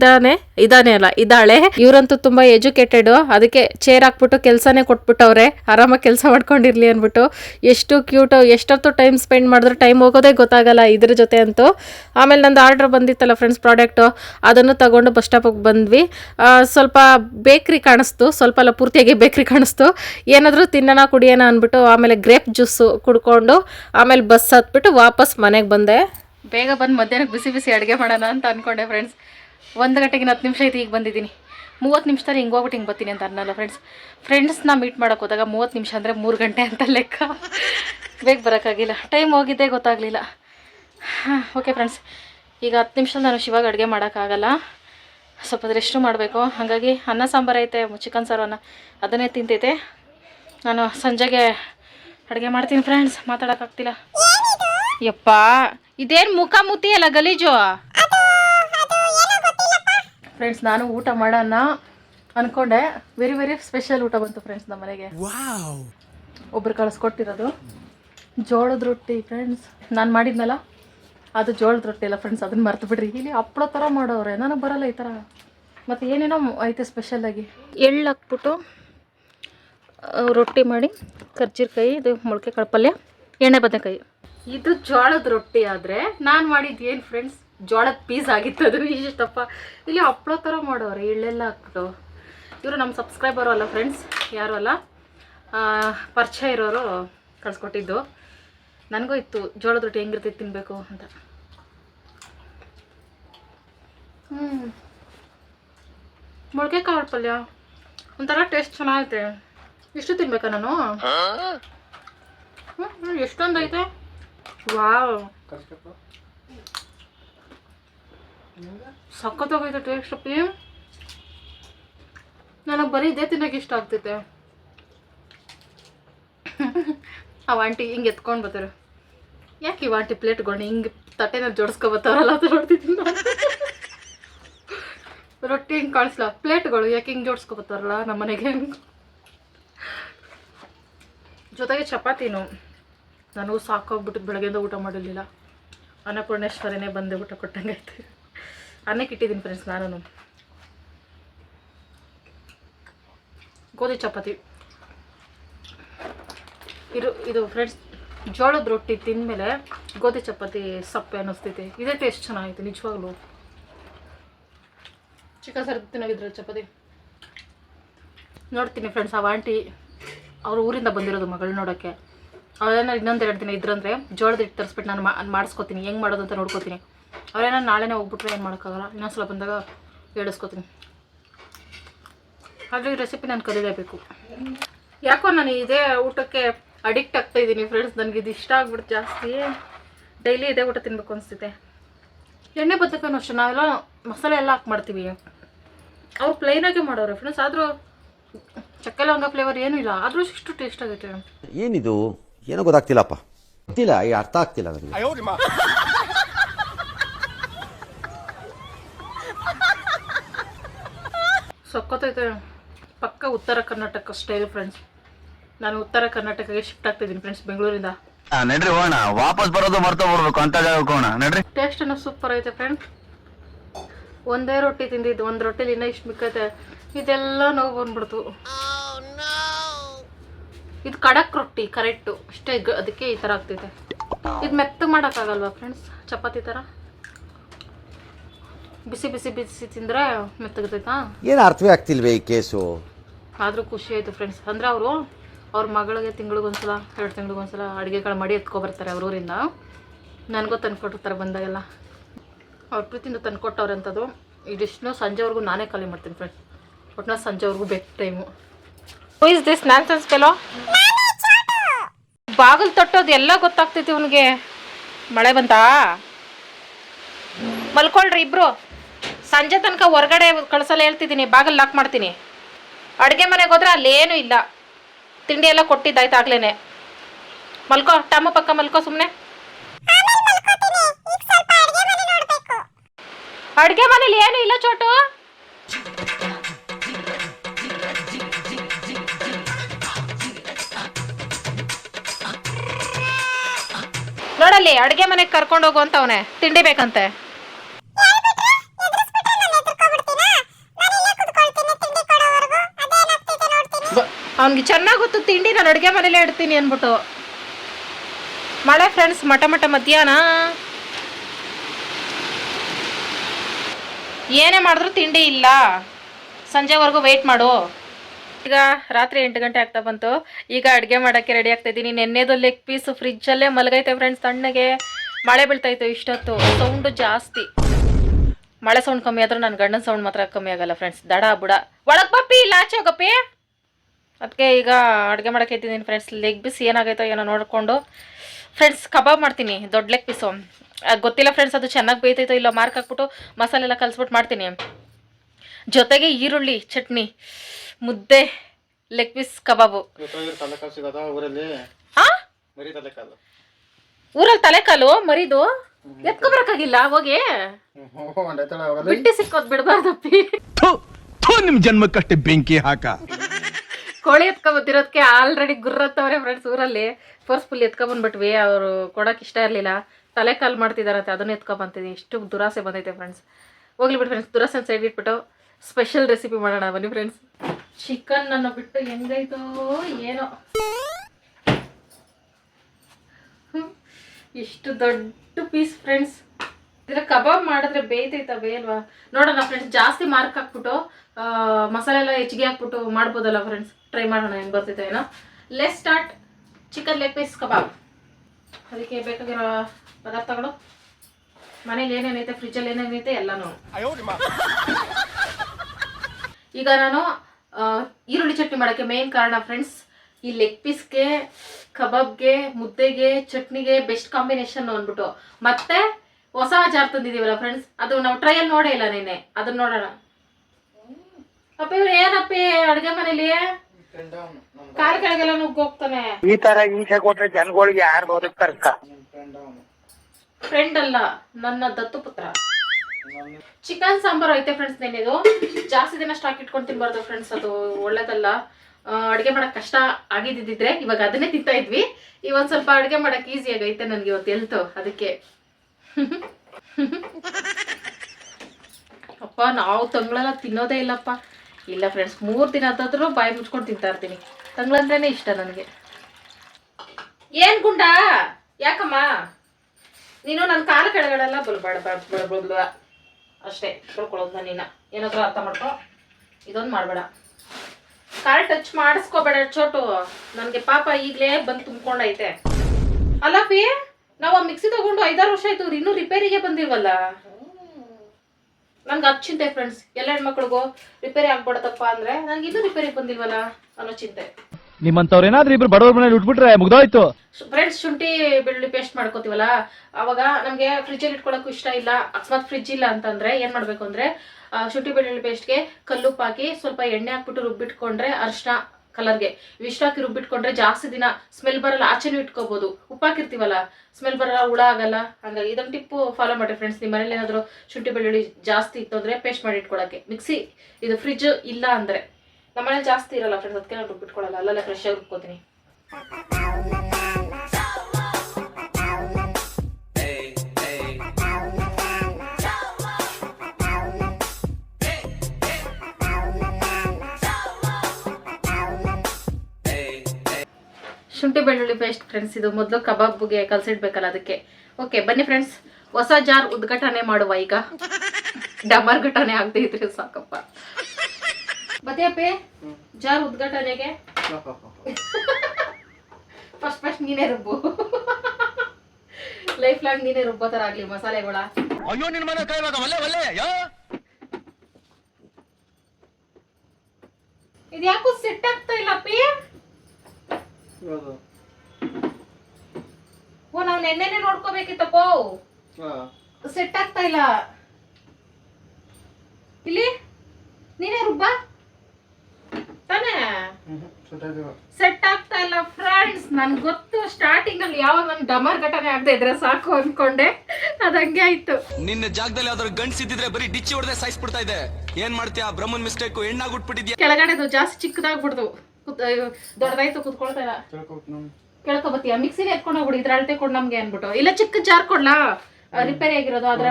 ಇದ್ದಾನೆ ಅಲ್ಲ, ಇದ್ದಾಳೆ. ಇವರಂತೂ ತುಂಬಾ ಎಜುಕೇಟೆಡ್ ಅದಕ್ಕೆ ಚೇರ್ ಹಾಕ್ಬಿಟ್ಟು ಕೆಲಸನೇ ಕೊಟ್ಬಿಟ್ಟವ್ರೆ. ಆರಾಮಾಗಿ ಕೆಲಸ ಮಾಡ್ಕೊಂಡಿರ್ಲಿ ಅನ್ಬಿಟ್ಟು ಎಷ್ಟು ಕ್ಯೂಟ್ ಎಷ್ಟೊತ್ತು ಟೈಮ್ ಸ್ಪೆಂಡ್ ಮಾಡಿದ್ರೆ ಟೈಮ್ ಹೋಗೋದೇ ಗೊತ್ತಾಗಲ್ಲ ಇದ್ರ ಜೊತೆ ಅಂತೂ. ಆಮೇಲೆ ನಂದು ಆರ್ಡರ್ ಬಂದಿತ್ತಲ್ಲ ಫ್ರೆಂಡ್ಸ್ ಪ್ರಾಡಕ್ಟು ಅದನ್ನು ತಗೊಂಡು ಬಸ್ ಸ್ಟಾಪಿಗೆ ಬಂದ್ವಿ. ಸ್ವಲ್ಪ ಬೇಕ್ರಿ ಕಾಣಿಸ್ತು. ಸ್ವಲ್ಪ ಅಲ್ಲ ಪೂರ್ತಿಯಾಗಿ ಬೇಕ್ರಿ ಕಾಣಿಸ್ತು. ಏನಾದರೂ ತಿನ್ನೋಣ, ಕುಡಿಯೋಣ ಅಂದ್ಬಿಟ್ಟು ಆಮೇಲೆ ಗ್ರೇಪ್ ಜ್ಯೂಸು ಕುಡ್ಕೊಂಡು ಆಮೇಲೆ ಬಸ್ ಹತ್ಬಿಟ್ಟು ವಾಪಸ್ ಮನೆಗೆ ಬಂದೆ. ಬೇಗ ಬಂದು ಮಧ್ಯಾಹ್ನಕ್ಕೆ ಬಿಸಿ ಬಿಸಿ ಅಡುಗೆ ಮಾಡೋಣ ಅಂತ ಅಂದ್ಕೊಂಡೆ ಫ್ರೆಂಡ್ಸ್ ಒಂದು ಗಂಟೆಗೆ ಹತ್ತು ನಿಮಿಷ ಆಯ್ತು ಈಗ ಬಂದಿದ್ದೀನಿ. ಮೂವತ್ತು ನಿಮಿಷದಲ್ಲಿ ಹಿಂಗೆ ಹೋಗ್ಬಿಟ್ಟು ಹಿಂಗೆ ಬರ್ತೀನಿ ಅಂತ ಅನ್ನಲ್ಲ ಫ್ರೆಂಡ್ಸ್ ಫ್ರೆಂಡ್ಸ್ನ ಮೀಟ್ ಮಾಡೋಕೆ ಹೋದಾಗ ಮೂವತ್ತು ನಿಮಿಷ ಅಂದರೆ ಮೂರು ಗಂಟೆ ಅಂತ ಲೆಕ್ಕ. ಬೇಗ ಬರೋಕ್ಕಾಗಿಲ್ಲ. ಟೈಮ್ ಹೋಗಿದ್ದೇ ಗೊತ್ತಾಗಲಿಲ್ಲ. ಹಾಂ ಓಕೆ ಫ್ರೆಂಡ್ಸ್ ಈಗ ಹತ್ತು ನಿಮಿಷದಲ್ಲಿ ನಾನು ಶಿವಾಗ ಅಡುಗೆ ಮಾಡೋಕ್ಕಾಗಲ್ಲ. ಸ್ವಲ್ಪ ರೆಸ್ಟು ಮಾಡಬೇಕು. ಹಾಗಾಗಿ ಅನ್ನ ಸಾಂಬಾರು ಐತೆ ಚಿಕನ್ ಸಾರು ಅನ್ನ. ಅದನ್ನೇ ತಿಂತೈತೆ. ನಾನು ಸಂಜೆಗೆ ಅಡುಗೆ ಮಾಡ್ತೀನಿ ಫ್ರೆಂಡ್ಸ್ ಮಾತಾಡೋಕ್ಕಾಗ್ತಿಲ್ಲ. ಯಪ್ಪ ಇದೇನು ಮುಖ ಮುತಿ ಅಲ್ಲ ಗಲೀಜು? ಫ್ರೆಂಡ್ಸ್ ನಾನು ಊಟ ಮಾಡೋಣ ಅನ್ಕೊಂಡೆ. ವೆರಿ ವೆರಿ ಸ್ಪೆಷಲ್ ಊಟ ಬಂತು ಫ್ರೆಂಡ್ಸ್ ನಮ್ಮ ಮನೆಗೆ. ಒಬ್ರು ಕಳಿಸ್ಕೊಟ್ಟಿರೋದು. ಜೋಳದ ರೊಟ್ಟಿ ಫ್ರೆಂಡ್ಸ್ ನಾನು ಮಾಡಿದ್ನಲ್ಲ? ಅದು ಜೋಳದ ರೊಟ್ಟಿ ಅಲ್ಲ ಫ್ರೆಂಡ್ಸ್ ಅದನ್ನ ಮರ್ತು ಬಿಡ್ರಿ. ಇಲ್ಲಿ ಹಪ್ಪಳ ಥರ ಮಾಡೋರೆ ನನಗೆ ಬರಲ್ಲ ಈ ಥರ ಮತ್ತು ಏನೇನೋ ಐತೆ ಸ್ಪೆಷಲಾಗಿ ಎಳ್ಳು ಹಾಕ್ಬಿಟ್ಟು ರೊಟ್ಟಿ ಮಾಡಿ ಕರ್ಜಿರ್ಕಾಯಿ ಇದು ಮೊಳಕೆ ಕಾಳು ಪಲ್ಯ ಎಣ್ಣೆ ಬದನೆಕಾಯಿ. ಇದು ಜೋಳದ ರೊಟ್ಟಿ ಆದರೆ ನಾನು ಮಾಡಿದ್ದು ಏನು ಫ್ರೆಂಡ್ಸ್ ಜೋಳದ ಪೀಸ್ ಆಗಿತ್ತು ಅದು ಇಷ್ಟಪ್ಪ. ಇಲ್ಲಿ ಹಪ್ಪಳ ಥರ ಮಾಡೋರು ಎಳ್ಳೆಲ್ಲ ಹಾಕ್ಬಿಟ್ಟು. ಇವರು ನಮ್ಮ ಸಬ್ಸ್ಕ್ರೈಬರು ಅಲ್ಲ ಫ್ರೆಂಡ್ಸ್ ಯಾರು ಅಲ್ಲ? ಆ, ಪರಿಚಯ ಇರೋರು ಕಳ್ಸ್ಕೊಟ್ಟಿದ್ದು. ನನಗೂ ಇತ್ತು ಜೋಳದ ರೊಟ್ಟಿ ಹೆಂಗಿರ್ತೈತಿ ತಿನ್ನಬೇಕು ಅಂತ. ಹ್ಞೂ ಮೊಳಕೆ ಕಾಳು ಪಲ್ಯ ಒಂಥರ ಟೇಸ್ಟ್ ಚೆನ್ನಾಗೈತೆ. ಇಷ್ಟು ತಿನ್ಬೇಕಾ ನಾನು? ಹ್ಞೂ ಹ್ಞೂ ಎಷ್ಟೊಂದು ಐತೆ ವಾವ್. ಸಖತ್ತಾಗೈತೆ ಟೇಸ್ಟ್ ಪಿ. ನನಗೆ ಬರೀ ಇದೇ ತಿನ್ನೋಕೆ ಇಷ್ಟ ಆಗ್ತೈತೆ ಅವ ಆಂಟಿ ಹಿಂಗೆ ಎತ್ಕೊಂಡು ಬರ್ತಾರೆ. ಯಾಕೆ ಇವ ಆಂಟಿ ಪ್ಲೇಟ್ಗಳನ್ನ ಹಿಂಗೆ ತಟ್ಟೆನ ಜೋಡಿಸ್ಕೊ ಬರ್ತಾರಲ್ಲ ಅಂತ ನೋಡ್ತಿದ್ದೀನಿ ನಾನು. ರೊಟ್ಟಿ ಹಿಂಗೆ ಕಳಿಸ್ಲ ಪ್ಲೇಟ್ಗಳು ಯಾಕೆ ಹಿಂಗೆ ಜೋಡಿಸ್ಕೊ ಬರ್ತಾರಲ್ಲ ನಮ್ಮ ಮನೆಗೆ? ಜೊತೆಗೆ ಚಪಾತಿನೂ. ನನಗೂ ಸಾಕಾಗ್ಬಿಟ್ಟು ಬೆಳಗ್ಗೆಯಿಂದ ಊಟ ಮಾಡಿರಲಿಲ್ಲ. ಅನ್ನಪೂರ್ಣೇಶ್ವರಿನೇ ಬಂದೆ ಊಟ ಕೊಟ್ಟಂಗೈತೆ. ಅನ್ನಕ್ಕೆ ಇಟ್ಟಿದ್ದೀನಿ ಫ್ರೆಂಡ್ಸ್ ನಾನು ಗೋಧಿ ಚಪಾತಿ. ಇದು ಇದು ಫ್ರೆಂಡ್ಸ್ ಜೋಳದ ರೊಟ್ಟಿ ತಿಂದಮೇಲೆ ಗೋಧಿ ಚಪಾತಿ ಸಪ್ಪೆ ಅನ್ನಿಸ್ತೈತೆ. ಇದೇ ಟೇಸ್ಟ್ ಚೆನ್ನಾಗೈತೆ, ನಿಜವಾಗ್ಲೂ. ಚಿಕನ್ ಸರ್ ತಿನ್ನೋಗಿದ್ರು ಚಪಾತಿ? ನೋಡ್ತೀನಿ ಫ್ರೆಂಡ್ಸ್ ಆ ಆಂಟಿ ಅವ್ರ ಊರಿಂದ ಬಂದಿರೋದು ಮಗಳು ನೋಡೋಕ್ಕೆ. ಅವ್ರೇನಾರು ಇನ್ನೊಂದೆರಡು ದಿನ ಇದ್ರಂದ್ರೆ ಜೋಳದ ಹಿಟ್ಟು ತರಿಸ್ಬಿಟ್ಟು ನಾನು ಮಾಡಿಸ್ಕೊತೀನಿ. ಹೆಂಗೆ ಮಾಡೋದು ಅಂತ ನೋಡ್ಕೋತೀನಿ. ಅವ್ರೇನಾರು ನಾಳೆನೇ ಹೋಗ್ಬಿಟ್ರೆ ಏನು ಮಾಡೋಕ್ಕಾಗಲ್ಲ? ಇನ್ನೊಂದ್ಸಲ ಬಂದಾಗ ಹೇಳಿಸ್ಕೊತೀನಿ. ಹಾಗೆ ಈ ರೆಸಿಪಿ ನಾನು ಕಲಿಯಲೇಬೇಕು ಯಾಕೋ ನಾನು ಇದೇ ಊಟಕ್ಕೆ ಅಡಿಕ್ಟ್ ಆಗ್ತಾ ಇದ್ದೀನಿ ಫ್ರೆಂಡ್ಸ್ ನನಗೆ ಇದು ಇಷ್ಟ ಆಗ್ಬಿಟ್ಟು ಜಾಸ್ತಿ. ಡೈಲಿ ಇದೇ ಊಟ ತಿನ್ಬೇಕು ಅನಿಸ್ತಿದೆ ಎಣ್ಣೆ ಬದಕನೂ ಅಷ್ಟೇ ನಾವೆಲ್ಲ ಮಸಾಲೆ ಎಲ್ಲ ಹಾಕಿ ಮಾಡ್ತೀವಿ. ಅವ್ರು ಪ್ಲೈನಾಗೆ ಮಾಡೋರು ಫ್ರೆಂಡ್ಸ್ ಆದರೂ ಚಕ್ಕೆ ಲವಂಗ ಫ್ಲೇವರ್ ಏನೂ ಇಲ್ಲ. ಆದರೂ ಇಷ್ಟು ಟೇಸ್ಟ್ ಆಗುತ್ತೆ ಏನಿದು? ಏನೋ ಗೊತ್ತಾಗ್ತಿಲ್ಲಪ್ಪ. ಗೊತ್ತಿಲ್ಲ ಈ ಅರ್ಥ ಆಗ್ತಿಲ್ಲ ನನಗೆ. ಸಖತ್ತೈತೆ ಪಕ್ಕ ಉತ್ತರ ಕರ್ನಾಟಕ ಸ್ಟೈಲ್ ಫ್ರೆಂಡ್ಸ್ ನಾನು ಉತ್ತರ ಕರ್ನಾಟಕಕ್ಕೆ ಶಿಫ್ಟ್ ಆಗ್ತಿದ್ದೀನಿ ಫ್ರೆಂಡ್ಸ್ ಬೆಂಗಳೂರಿಂದ. ನಡ್ರಿ ಹೋಗೋಣ. ವಾಪಸ್ ಬರೋದು ಮರ್ತ ಬರ್ಬೇಕು ಅಂತ ಜಾಗಕ್ಕೆ ಹೋಗೋಣ. ನಡ್ರಿ. ಟೇಸ್ಟ್ ಅನ್ನೋ ಸೂಪರ್ ಐತೆ ಫ್ರೆಂಡ್ ಒಂದೇ ರೊಟ್ಟಿ ತಿಂದಿದ್ದು ಒಂದು ರೊಟ್ಟಿಲಿ ಇನ್ನೂ ಇಷ್ಟು ಮಿಕ್ಕೈತೆ. ಇದೆಲ್ಲ ನೋವು ಬಂದ್ಬಿಡ್ತು. ಇದು ಕಡಕ್ ರೊಟ್ಟಿ ಕರೆಕ್ಟು ಅಷ್ಟೇ ಅದಕ್ಕೆ ಈ ಥರ ಆಗ್ತೈತೆ. ಇದು ಮೆತ್ತ ಮಾಡೋಕ್ಕಾಗಲ್ವಾ ಫ್ರೆಂಡ್ಸ್ ಚಪಾತಿ ಥರ ಬಿಸಿ ಬಿಸಿ ಬಿಸಿ ತಿಂದ್ರೆ ಮೆತ್ತಗತೈತಾ ಏನು ಅರ್ಥವೇ ಆಗ್ತಿಲ್ವೇ ಈ ಕೇಸು? ಆದರೂ ಖುಷಿ ಆಯಿತು ಫ್ರೆಂಡ್ಸ್ ಅಂದರೆ ಅವರು ಅವ್ರ ಮಗಳಿಗೆ ತಿಂಗಳಿಗೊಂದ್ಸಲ ಎರಡು ತಿಂಗಳಿಗೊಂದ್ಸಲ ಅಡುಗೆಗಳು ಮಾಡಿ ಎತ್ಕೊಬರ್ತಾರೆ ಅವ್ರ ಊರಿಂದ. ನನಗೂ ತಂದ್ಕೊಟ್ಟಿರ್ತಾರೆ ಬಂದಾಗೆಲ್ಲ. ಅವ್ರ ಪ್ರೀತಿಯಿಂದ ತಂದ್ಕೊಟ್ಟವ್ರೆ ಅಂಥದ್ದು. ಇದಿಷ್ಟು ಸಂಜೆವರೆಗೂ ನಾನೇ ಖಾಲಿ ಮಾಡ್ತೀನಿ ಫ್ರೆಂಡ್ಸ್ ಒಟ್ಟಿನ ಸಂಜೆವರೆಗೂ ಬೇಕು time. Who is this nonsense ಕೆಲೋ ಬಾಗಿಲು ತಟ್ಟೋದು ಎಲ್ಲ ಗೊತ್ತಾಗ್ತೈತಿ ಅವನಿಗೆ ಮಳೆ ಬಂತಾ? ಮಲ್ಕೊಳ್ರಿ ಇಬ್ರು. ಸಂಜೆ ತನಕ ಹೊರಗಡೆ ಕಳ್ಸಲ್ಲ ಹೇಳ್ತಿದ್ದೀನಿ, ಬಾಗಿಲು ಲಾಕ್ ಮಾಡ್ತೀನಿ. ಅಡುಗೆ ಮನೆಗೆ ಹೋದ್ರೆ ಅಲ್ಲೇನೂ ಇಲ್ಲ. ತಿಂಡಿ ಎಲ್ಲ ಕೊಟ್ಟಿದ್ದಾಯ್ತು ಆಗ್ಲೇನೆ ಮಲ್ಕೋ ಟಮ್ಮ ಪಕ್ಕ ಮಲ್ಕೋ ಸುಮ್ಮನೆ ಅಡುಗೆ ಮನೇಲಿ ಏನು ಇಲ್ಲ ಚೋಟು. ನೋಡಲ್ಲಿ, ಅಡುಗೆ ಮನೆಗೆ ಕರ್ಕೊಂಡು ಹೋಗುವಂತವನೆ ತಿಂಡಿ ಬೇಕಂತೆ. ಅವ್ನಿಗೆ ಚೆನ್ನಾಗಿ ಗೊತ್ತು, ತಿಂಡಿ ನಾನು ಅಡುಗೆ ಮನೇಲೇ ಇಡ್ತೀನಿ ಅಂದ್ಬಿಟ್ಟು. ಮಳೆ ಫ್ರೆಂಡ್ಸ್ ಮಟ ಮಟ ಮಧ್ಯಾಹ್ನ. ಏನೇ ಮಾಡಿದ್ರು ತಿಂಡಿ ಇಲ್ಲ. ಸಂಜೆವರೆಗೂ ವೆಯ್ಟ್ ಮಾಡು. ಈಗ ರಾತ್ರಿ ಎಂಟು ಗಂಟೆ ಆಗ್ತಾ ಬಂತು. ಈಗ ಅಡುಗೆ ಮಾಡೋಕ್ಕೆ ರೆಡಿ ಆಗ್ತಾ ಇದ್ದೀನಿ. ನೆನ್ನೆದು ಲೆಗ್ ಪೀಸು ಫ್ರಿಜ್ಜಲ್ಲೇ ಮಲಗೈತೆ ಫ್ರೆಂಡ್ಸ್ ತಣ್ಣಗೆ. ಮಳೆ ಬೀಳ್ತಾಯಿತ್ತು ಇಷ್ಟೊತ್ತು. ಸೌಂಡು ಜಾಸ್ತಿ. ಮಳೆ ಸೌಂಡ್ ಕಮ್ಮಿ ಆದರೂ ನನ್ನ ಗಂಡನ ಸೌಂಡ್ ಮಾತ್ರ ಕಮ್ಮಿ ಆಗಲ್ಲ ಫ್ರೆಂಡ್ಸ್ ದಡ ಬುಡ. ಒಳಗೆ ಬಪ್ಪಿ ಇಲ್ಲ, ಆಚೆ ಹೋಗಪ್ಪಿ ಅದಕ್ಕೆ ಈಗ ಅಡುಗೆ ಮಾಡೋಕೆ ಇದ್ದೀನಿ ಫ್ರೆಂಡ್ಸ್ ಲೆಗ್ ಪೀಸ್ ಏನಾಗೈತೋ ಏನೋ ನೋಡಿಕೊಂಡು. ಫ್ರೆಂಡ್ಸ್ ಕಬಾಬ್ ಮಾಡ್ತೀನಿ ದೊಡ್ಡ ಲೆಗ್ ಪೀಸು ಗೊತ್ತಿಲ್ಲ ಫ್ರೆಂಡ್ಸ್ ಅದು ಚೆನ್ನಾಗಿ ಬೇಯ್ತೈತೋ ಇಲ್ಲೋ ಮಾರ್ಕ್ ಹಾಕ್ಬಿಟ್ಟು ಮಸಾಲೆ ಎಲ್ಲ ಕಲಿಸ್ಬಿಟ್ಟು ಮಾಡ್ತೀನಿ. ಜೊತೆಗೆ ಈರುಳ್ಳಿ ಚಟ್ನಿ ಮುದ್ದೆ ಲೆಗ್ ಪೀಸ್ ಕಬಾಬು. ಊರಲ್ಲಿ? ತಲೆಕಾಲು. ಊರಲ್ಲಿ ತಲೆಕಾಲು ಮರಿದು? ಎತ್ಕೊಬರಕ್ಕಾಗಿಲ್ಲ ಹೋಗಿ? ಬಿಟ್ಟು ಸಿಕ್ಕೋದ್ ಬಿಡಬಾರ್ದಪ್ಪಿ. ನಿಮ್ ಜನ್ಮಕ್ಕಷ್ಟೇ ಬೆಂಕಿ ಹಾಕ. ಕೋಳಿ ಎತ್ಕೊಬತ್ತಿರೋದಕ್ಕೆ ಆಲ್ರೆಡಿ ಗುರ್ರತ್ತವ್ರೆ ಫ್ರೆಂಡ್ಸ್ ಊರಲ್ಲಿ. ಫೋರ್ಸ್ಫುಲ್ ಎತ್ಕೊಬಂದ್ಬಿಟ್ವಿ. ಅವರು ಕೊಡೋಕೆ ಇಷ್ಟ ಇರಲಿಲ್ಲ. ತಲೆ ಕಾಲು ಮಾಡ್ತಿದ್ದಾರಂತೆ ಅದನ್ನು ಎತ್ಕೊಂಬಂತಿದ್ವಿ ಎಷ್ಟು ದುರಾಸೆ ಬಂದೈತೆ ಫ್ರೆಂಡ್ಸ್ ಹೋಗ್ಲಿ ಬಿಟ್ಟು ಫ್ರೆಂಡ್ಸ್ ದುರಾಸೆ ಸೈಡ್ ಇಟ್ಬಿಟ್ಟು ಸ್ಪೆಷಲ್ ರೆಸಿಪಿ ಮಾಡೋಣ, ಬನ್ನಿ ಫ್ರೆಂಡ್ಸ್ ಚಿಕನ್ ಅನ್ನು ಬಿಟ್ಟು ಹೆಂಗೈತೋ ಏನೋ. ಇಷ್ಟು ದೊಡ್ಡ ಪೀಸ್ ಫ್ರೆಂಡ್ಸ್ ಇದ್ರ ಕಬಾಬ್ ಮಾಡಿದ್ರೆ ಬೇಯ್ತೈತ ಬೇಲ್ವಾ ನೋಡೋಣ ಫ್ರೆಂಡ್ಸ್ ಜಾಸ್ತಿ ಮಾರ್ಕ್ ಹಾಕ್ಬಿಟ್ಟು ಮಸಾಲೆ ಎಲ್ಲ ಹೆಚ್ಚಿಗೆ ಹಾಕ್ಬಿಟ್ಟು ಮಾಡ್ಬೋದಲ್ಲ ಫ್ರೆಂಡ್ಸ್ ಟ್ರೈ ಮಾಡೋಣ, ಏನು ಬರ್ತೈತೆ ಏನೋ. Let's start chicken leg piece kebab ಅದಕ್ಕೆ ಬೇಕಾಗಿರೋ ಪದಾರ್ಥಗಳು. ಮನೇಲಿ ಏನೇನೈತೆ ಫ್ರಿಜ್ಜಲ್ಲಿ ಏನೇನೈತೆ ಎಲ್ಲನೂ. ಈಗ ನಾನು ಈರುಳ್ಳಿ ಚಟ್ನಿ ಮಾಡೋಕ್ಕೆ ಮೇನ್ ಕಾರಣ ಫ್ರೆಂಡ್ಸ್ ಈ ಲೆಗ್ ಪೀಸ್ಗೆ ಕಬಾಬ್ಗೆ ಮುದ್ದೆಗೆ, ಚಟ್ನಿಗೆ ಬೆಸ್ಟ್ ಕಾಂಬಿನೇಷನ್ ಅಂದ್ಬಿಟ್ಟು. ಮತ್ತೆ ಹೊಸ ಜಾರ್ ತಂದಿದೀವಲ್ಲ ಫ್ರೆಂಡ್ಸ್ ಅದು ನಾವು ಟ್ರೈಯಲ್ಲಿ ನೋಡೇ ಇಲ್ಲ ನಿನ್ನೆ. ಅದನ್ನ ನೋಡೋಣ. ಅಪ್ಪ ಇವ್ರು ಏನಪ್ಪಿ ಅಡುಗೆ ಮನೇಲಿ? ಕಾಲ್ ಕೆಳಗೆಲ್ಲ ನುಗ್ಗೋಗ್ತಾನೆ ಈ ತರ ಹಿಂಸೆ ಕೊಟ್ರೆ ಜನಗಳಿಗೆ ಯಾರು ಬದುಕ್ತಾರಕ್ಕ ಫ್ರೆಂಡ್ ಅಲ್ಲ ನನ್ನ ದತ್ತು ಪುತ್ರ. ಚಿಕನ್ ಸಾಂಬಾರ್ ಐತೆ ಫ್ರೆಂಡ್ಸ್ ನೆನೆದು ಜಾಸ್ತಿ ದಿನ ಸ್ಟಾಕ್ ಇಟ್ಕೊಂಡು ತಿನ್ಬಾರ್ದು ಫ್ರೆಂಡ್ಸ್ ಅದು ಒಳ್ಳೇದಲ್ಲ. ಅಡಿಗೆ ಮಾಡಕ್ ಕಷ್ಟ ಆಗಿದ್ದಿದ್ರೆ ಇವಾಗ ಅದನ್ನೇ ತಿಂತಾ ಇದ್ವಿ. ಇವಾಗ ಸ್ವಲ್ಪ ಅಡಿಗೆ ಮಾಡಕ್ ಈಸಿ ಆಗೈತೆ ನನ್ಗೆ ಇವತ್ತು ಎಲ್ತು ಅದಕ್ಕೆ. ಅಪ್ಪ ನಾವು ತಂಗಳೆಲ್ಲ ತಿನ್ನೋದೇ ಇಲ್ಲಪ್ಪ. ಇಲ್ಲ ಫ್ರೆಂಡ್ಸ್ ಮೂರು ದಿನ ಆದಾದ್ರೂ ಬಾಯಿ ಮುಚ್ಕೊಂಡು ತಿಂತಾ ಇರ್ತೀನಿ. ತಂಗ್ಳಂದ್ರೇನೆ ಇಷ್ಟ ನನಗೆ. ಏನ್ ಗುಂಡ? ಯಾಕಮ್ಮ? ನೀನು ನನ್ನ ಕಾಲ ಕೆಳಗಡೆಲ್ಲ ಬಲ್ಬಾಡ ಬಡ ಅಷ್ಟೇ ತಿಳ್ಕೊಳ್ಳೋದು ನೀನ. ಏನಾದರೂ ಅರ್ಥ ಮಾಡ್ಕೋ. ಇದೊಂದು ಮಾಡಬೇಡ. ಕಾಲ್ ಟಚ್ ಮಾಡಿಸ್ಕೋಬೇಡ ಚೋಟು. ನನಗೆ ಪಾಪ ಈಗಲೇ ಬಂದು ತುಂಬ್ಕೊಂಡೈತೆ. ಅಲ್ಲ ಪಿ ನಾವು ಆ ಮಿಕ್ಸಿ ತಗೊಂಡು ಐದಾರು ವರ್ಷ ಆಯ್ತು ಇನ್ನೂ ರಿಪೇರಿಗೆ ಬಂದಿಲ್ವಲ್ಲ? ನನ್ಗೆ ಅದು ಚಿಂತೆ ಫ್ರೆಂಡ್ಸ್ ಎಲ್ಲ ಹೆಣ್ಮಕ್ಳಿಗೂ ರಿಪೇರಿ ಆಗ್ಬಿಡತ್ತಪ್ಪ ಅಂದ್ರೆ ನಂಗೆ ಇನ್ನೂ ರಿಪೇರಿ ಬಂದಿಲ್ವಲ್ಲ ಅನ್ನೋ ಚಿಂತೆ. ನಿಮ್ಮಂತವ್ರೇನಾದ್ರೂ ಇಬ್ರು ಬಡವ್ರ ಮನೇಲಿ ಉಟ್ಬಿಟ್ರೆ ಮುಗ್ದೋಯ್ತು. ಫ್ರೆಂಡ್ಸ್ ಶುಂಠಿ ಬೆಳ್ಳುಳ್ಳಿ ಪೇಸ್ಟ್ ಮಾಡ್ಕೋತೀವಲ್ಲ ಅವಾಗ ನಮಗೆ ಫ್ರಿಜ್ಜಲ್ಲಿ ಇಟ್ಕೊಳಕ್ಕೂ ಇಷ್ಟ ಇಲ್ಲ. ಅಕಸ್ಮಾತ್ ಫ್ರಿಜ್ ಇಲ್ಲ ಅಂತಂದ್ರೆ ಏನ್ ಮಾಡ್ಬೇಕು ಅಂದ್ರೆ ಶುಂಠಿ ಬೆಳ್ಳುಳ್ಳಿ ಪೇಸ್ಟ್ಗೆ ಕಲ್ಲುಪ್ಪು ಹಾಕಿ ಸ್ವಲ್ಪ ಎಣ್ಣೆ ಹಾಕ್ಬಿಟ್ಟು ರುಬ್ಬಿಟ್ಕೊಂಡ್ರೆ ಅರಿಶಿನ ಕಲರ್ಗೆ. ಇವಿಷ್ಟು ಹಾಕಿ ರುಬ್ಬಿಟ್ಕೊಂಡ್ರೆ ಜಾಸ್ತಿ ದಿನ ಸ್ಮೆಲ್ ಬರಲ್ಲ, ಆಚೆನೂ ಇಟ್ಕೋಬೋದು. ಉಪ್ಪಾಕಿರ್ತೀವಲ್ಲ ಸ್ಮೆಲ್ ಬರಲ್ಲ, ಹುಳ ಆಗಲ್ಲ. ಹಂಗಾಗಿ ಇದೊಂದು ಟಿಪ್ಪು ಫಾಲೋ ಮಾಡಿ ಫ್ರೆಂಡ್ಸ್ ನಿಮ್ಮ ಮನೇಲಿ ಏನಾದರೂ ಶುಂಠಿ ಬೆಳ್ಳುಳ್ಳಿ ಜಾಸ್ತಿ ಇತ್ತು ಅಂದರೆ ಪೇಸ್ಟ್ ಮಾಡಿ ಇಟ್ಕೊಳ್ಳೋಕ್ಕೆ ಮಿಕ್ಸಿ ಇದು ಫ್ರಿಜ್ ಇಲ್ಲ ಅಂದರೆ. ನಮ್ಮನೇಲಿ ಜಾಸ್ತಿ ಇರಲ್ಲ ಫ್ರೆಂಡ್ಸ್ ಅದಕ್ಕೆ ನಾನು ರುಬ್ಬಿಟ್ಕೊಳ್ಳಲ್ಲ ಅಲ್ಲೆಲ್ಲ ಫ್ರೆಶ್ ಆಗಿ ರುಬ್ಕೋತೀನಿ. ಶುಂಠಿ ಬೆಳ್ಳುಳ್ಳಿ ಪೇಸ್ಟ್ ಫ್ರೆಂಡ್ಸ್ ಇದು ಮೊದಲು ಕಬಾಬ್ಗೆ ಕಲಸಿಡ್ಬೇಕಲ್ಲ ಅದಕ್ಕೆ. ಓಕೆ ಬನ್ನಿ ಫ್ರೆಂಡ್ಸ್ ಹೊಸ ಜಾರ್ ಉದ್ಘಾಟನೆ ಮಾಡುವ ಈಗ. ಡಬರ್ ಘಟನೆ ಆಗದೆ ಇದ್ರೆ ಸಾಕಪ್ಪ. ಬದಿಯಪ್ಪಿ ಜಾರ್ ಉದ್ಘಾಟನೆಗೆ. ಫಸ್ಟ್ ಫಸ್ಟ್ ನೀನೇ ರುಬ್ಬು. ಲೈಫ್ ಲಾಂಗ್ ನೀನೇ ರುಬ್ಬೋ ಥರ ಆಗ್ಲಿ ಮಸಾಲೆಗಳ. ಅಯ್ಯೋ ನಿನ್ ಮನೆ ಕೈ ಒಲ್ಲೆ ಯಾ ಇದು ಯಾಕೋ ಸೆಟ್ ಆಗ್ತಾ ಇಲ್ಲ ಅಪ್ಪಿ? ಓ ನಾವ್ ನೆನ್ನೆನೆ ನೋಡ್ಕೋಬೇಕಿತ್ತಪ್ಪೋ ಹಾಂ. ಸೆಟ್ ಆಗ್ತಾ ಇಲ್ಲ. ಇಲ್ಲಿ? ನೀನೇ ರುಬ್ಬ? ತಾನೇ? ಸೆಟ್ ಆಗ್ತಾ ಇಲ್ಲ ಫ್ರೆಂಡ್ಸ್ ನನ್ಗೆ ಗೊತ್ತು ಸ್ಟಾರ್ಟಿಂಗ್ ಅಲ್ಲಿ ಯಾವಾಗ ನನ್ ಡಮರ್ ಘಟನೆ ಆಗದೆ ಇದ್ರೆ ಸಾಕು ಅನ್ಕೊಂಡೆ. ಅದ್ ಹಂಗೆ ಆಯ್ತು. ನಿನ್ನ ಜಾಗದಲ್ಲಿ ಯಾವ್ದಾದ್ರು ಗಂಡ್ಸ್ ಇದ್ದಿದ್ರೆ ಬರೀ ಡಿಚ್ಚಿ ಹೊಡೆದೇ ಸಾಯಿಸ್ಬಿಡ್ತಾ ಇದೆ. ಏನ್ ಮಾಡ್ತೀಯ? ಬ್ರಹ್ಮನ್ ಮಿಸ್ಟೇಕ್ ಹೆಣ್ಣಾಗ್ಬಿಟ್ಬಿಟ್ಟಿದ್ಯಾ ಕೆಳಗಡೆದು ಜಾಸ್ತಿ ಚಿಕ್ಕದಾಗ್ಬಿಡ್ತು ಕುತ್- ಅಯ್ಯೋ, ದೊಡ್ಡದಾಯ್ತು ಕುತ್ಕೊಳ್ತಾ ಇಲ್ಲ ತಿಳ್ಕೊ ನಮ್ಮ ಕೇಳ್ಕೊಬತ್ತೀಯ? ಮಿಕ್ಸಿಲಿ ಎತ್ಕೊಂಡು ಹೋಗ್ಬಿಡಿ ಇದ್ರ ಅಳತೆ ಕೊಡು ನಮ್ಗೆ ಅನ್ಬಿಟ್ಟು ಇಲ್ಲ ಚಿಕ್ಕ ಜಾರ್ ಕೊಡ್ಲಾ? ರಿಪೇರಿ ಆಗಿರೋದು ಅದ್ರ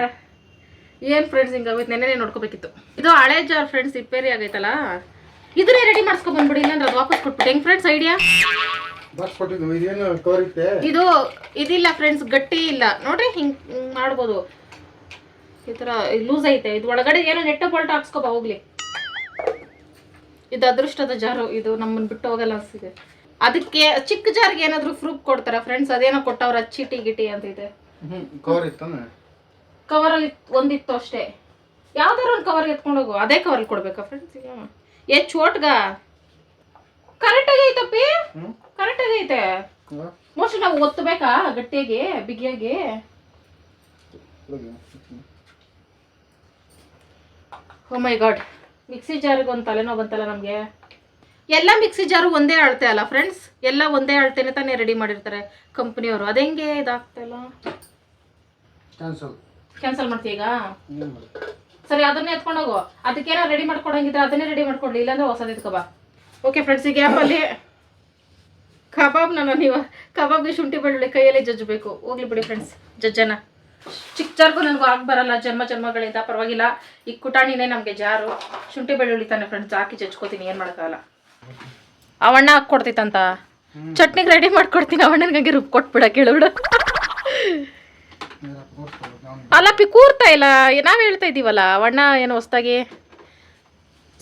ಏನ್ ಫ್ರೆಂಡ್ಸ್ ಹಿಂಗಾಗೋಯ್ತು ನೆನ್ನೆ ನೋಡ್ಕೋಬೇಕಿತ್ತು. ಇದು ಹಳೆ ಜಾರ್ ಫ್ರೆಂಡ್ಸ್ ರಿಪೇರಿ ಆಗೈತಲ್ಲ? ಇದನ್ನೇ ರೆಡಿ ಮಾಡ್ಸ್ಕೊ ಬಂದ್ಬಿಡಿ ಇಲ್ಲಾಂದ್ರೆ ಅದು ವಾಪಸ್ ಕೊಟ್ಬಿಟ್ಟು ಹೆಂಗ್ ಫ್ರೆಂಡ್ಸ್ ಐಡಿಯಾ ಇದು ಇದಿಲ್ಲ ಫ್ರೆಂಡ್ಸ್ ಗಟ್ಟಿ ಇಲ್ಲ. ನೋಡ್ರಿ ಹಿಂಗ್ ಹಿಂಗ್ ಮಾಡ್ಬೋದು. ಈ ತರ ಲೂಸ್ ಐತೆ. ಇದು ಒಳಗಡೆ ಏನೋ ನೆಟ್ಟ ಬೋಲ್ಟ್ ಹಾಕ್ಸ್ಕೊಬಾ ಹೋಗ್ಲಿ. ಇದು ಅದೃಷ್ಟದ ಜಾರು ಇದು ನಮ್ಮನ್ನು ಬಿಟ್ಟು ಹೋಗಲ್ಲ ಅನ್ಸಿದೆ. ಅದಕ್ಕೆ ಚಿಕ್ಕ ಜಾರ್ಗೆ ಏನಾದ್ರು ಪ್ರೂಫ್ ಕೊಡ್ತಾರ ಫ್ರೆಂಡ್ಸ್ ಅದೇನೋ ಕೊಟ್ಟವ್ರ ಚೀಟಿ ಗಿಟಿ ಅಂತ ಇದೆ. ಕವರ್ ಅಲ್ಲಿ ಒಂದಿತ್ತು ಅಷ್ಟೇ. ಯಾವ್ದಾರ ಒಂದು ಕವರ್ ಎತ್ಕೊಂಡು ಹೋಗು. ಅದೇ ಕವರ್ ಕೊಡ್ಬೇಕಾ ಫ್ರೆಂಡ್ಸ್ ಏ ಚೋಟ್ಗ? ಕರೆಕ್ಟಾಗಿ ಐತಪ್ಪಿ? ಕರೆಕ್ಟ್ ಕರೆಕ್ಟಾಗಿ ಐತೆ. ಮೋಸ್ಟ್ಲಿ ನಾವು ಒತ್ತಬೇಕಾ ಗಟ್ಟಿಯಾಗಿ ಬಿಗಿಯಾಗಿ? ಓ ಮೈ ಗಾಡ್ ಮಿಕ್ಸಿ ಜಾರಿಗೆ ಒಂದು ತಲೆನೋವು ಬಂತಲ್ಲ ನಮಗೆ? ಎಲ್ಲ ಮಿಕ್ಸಿ ಜಾರು ಒಂದೇ ಅಳತೆ ಅಲ್ಲ ಫ್ರೆಂಡ್ಸ್ ಎಲ್ಲ ಒಂದೇ ಅಳತೆನೆ ತಾನೇ ರೆಡಿ ಮಾಡಿರ್ತಾರೆ ಕಂಪ್ನಿಯವರು ಅದು ಹೆಂಗೆ ಇದಾಗ್ತಲ್ಲ? ಕ್ಯಾನ್ಸಲ್ ಕ್ಯಾನ್ಸಲ್ ಮಾಡ್ತೀಯ ಈಗ? ಸರಿ ಅದನ್ನೇ ಎತ್ಕೊಂಡು ಹೋಗು. ಅದಕ್ಕೇನೋ ರೆಡಿ ಮಾಡ್ಕೊಡಂಗಿದ್ರೆ ಅದನ್ನೇ ರೆಡಿ ಮಾಡ್ಕೊಡ್ಲಿ ಇಲ್ಲಾಂದ್ರೆ ಹೊಸದು ಎತ್ಕೊಬಾ ಓಕೆ ಫ್ರೆಂಡ್ಸ್ ಈ ಗ್ಯಾಪಲ್ಲಿ ಕಬಾಬ್ ನಾನು ನೀವು ಕಬಾಬ್ಗೆ ಶುಂಠಿ ಬೆಳ್ಳುಳ್ಳಿ ಕೈಯಲ್ಲಿ ಜಜ್ಜಬೇಕು. ಹೋಗ್ಲಿ ಬಿಡಿ ಫ್ರೆಂಡ್ಸ್ ಜಜ್ಜನ. ಚಿಕ್ಕ ಜಾರ್ಗೂ ನನಗೂ ಆಗಿ ಬರಲ್ಲ ಜನ್ಮ ಜನ್ಮಗಳಿಂದ ಪರವಾಗಿಲ್ಲ. ಈ ಕುಟಾಣಿನೇ ನಮಗೆ ಜಾರು. ಶುಂಠಿ ಬೆಳ್ಳುಳ್ಳಿ ತಾನೆ ಫ್ರೆಂಡ್ಸ್ ಹಾಕಿ ಜಚ್ಕೋತೀನಿ ಏನು ಮಾಡೋಕ್ಕಾಗಲ್ಲ. ಅವಣ್ಣ ಹಾಕ್ಕೊಡ್ತಿತ್ತಂತ ಚಟ್ನಿಗೆ ರೆಡಿ ಮಾಡ್ಕೊಡ್ತೀನಿ ಅವಣ್ಣನಿಗೆ ರುಬ್ ಕೊಟ್ಬಿಡ ಕೇಳಿಬಿಡು ಅಲ್ಲ ಪಿ ಕೂರ್ತಾ ಇಲ್ಲ. ನಾವು ಹೇಳ್ತಾ ಇದ್ದೀವಲ್ಲ ಅವಣ್ಣ ಏನು ಹೊಸ್ದಾಗಿ?